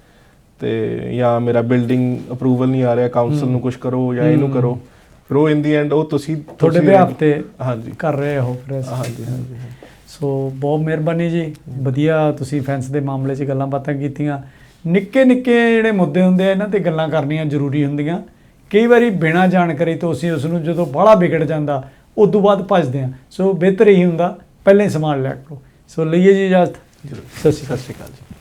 ਤੇ ਜਾਂ ਮੇਰਾ ਬਿਲਡਿੰਗ ਅਪਰੂਵਲ ਨਹੀਂ ਆ ਰਿਹਾ ਕਾਉਂਸਲ ਨੂੰ ਕੁਝ ਕਰੋ ਜਾਂ ਇਹਨੂੰ। ਕਰੋ। ਫਿਰ ਉਹ ਇਨ ਦੀ ਐਂਡ ਉਹ ਤੁਸੀਂ ਤੁਹਾਡੇ ਵਿਆਹ ਤੇ ਹਾਂਜੀ। ਕਰ ਰਹੇ ਹੋ ਫਿਰ ਇਸ- ਹਾਂਜੀ ਹਾਂਜੀ ਸੋ ਬਹੁਤ ਮਿਹਰਬਾਨੀ ਜੀ। ਵਧੀਆ ਤੁਸੀਂ ਫੈਂਸ ਦੇ ਮਾਮਲੇ 'ਚ ਗੱਲਾਂ ਬਾਤਾਂ ਕੀਤੀਆਂ। ਨਿੱਕੇ ਨਿੱਕੇ ਜਿਹੜੇ ਮੁੱਦੇ ਹੁੰਦੇ ਆ ਇਹਨਾਂ ਤੇ ਗੱਲਾਂ ਕਰਨੀਆਂ ਜ਼ਰੂਰੀ ਹੁੰਦੀਆਂ। ਕਈ ਵਾਰੀ ਬਿਨਾਂ ਜਾਣਕਾਰੀ ਤੋਂ ਅਸੀਂ ਉਸ ਨੂੰ ਜਦੋਂ ਬਾਹਲਾ ਵਿਗੜ ਜਾਂਦਾ ਉਸ ਤੋਂ ਬਾਅਦ ਭੱਜਦੇ ਆ ਸੋ ਬਿਹਤਰ ਇਹੀ ਹੁੰਦਾ ਪਹਿਲਾਂ ਹੀ ਸੰਭਾਲ ਲਿਆ ਕਰੋ। ਸੋ ਲਈਏ ਜੀ ਇਜਾਜ਼ਤ। ਜ਼ਰੂਰ। ਸਤਿ ਸ਼੍ਰੀ ਅਕਾਲ। ਸਤਿ ਸ਼੍ਰੀ ਅਕਾਲ ਜੀ।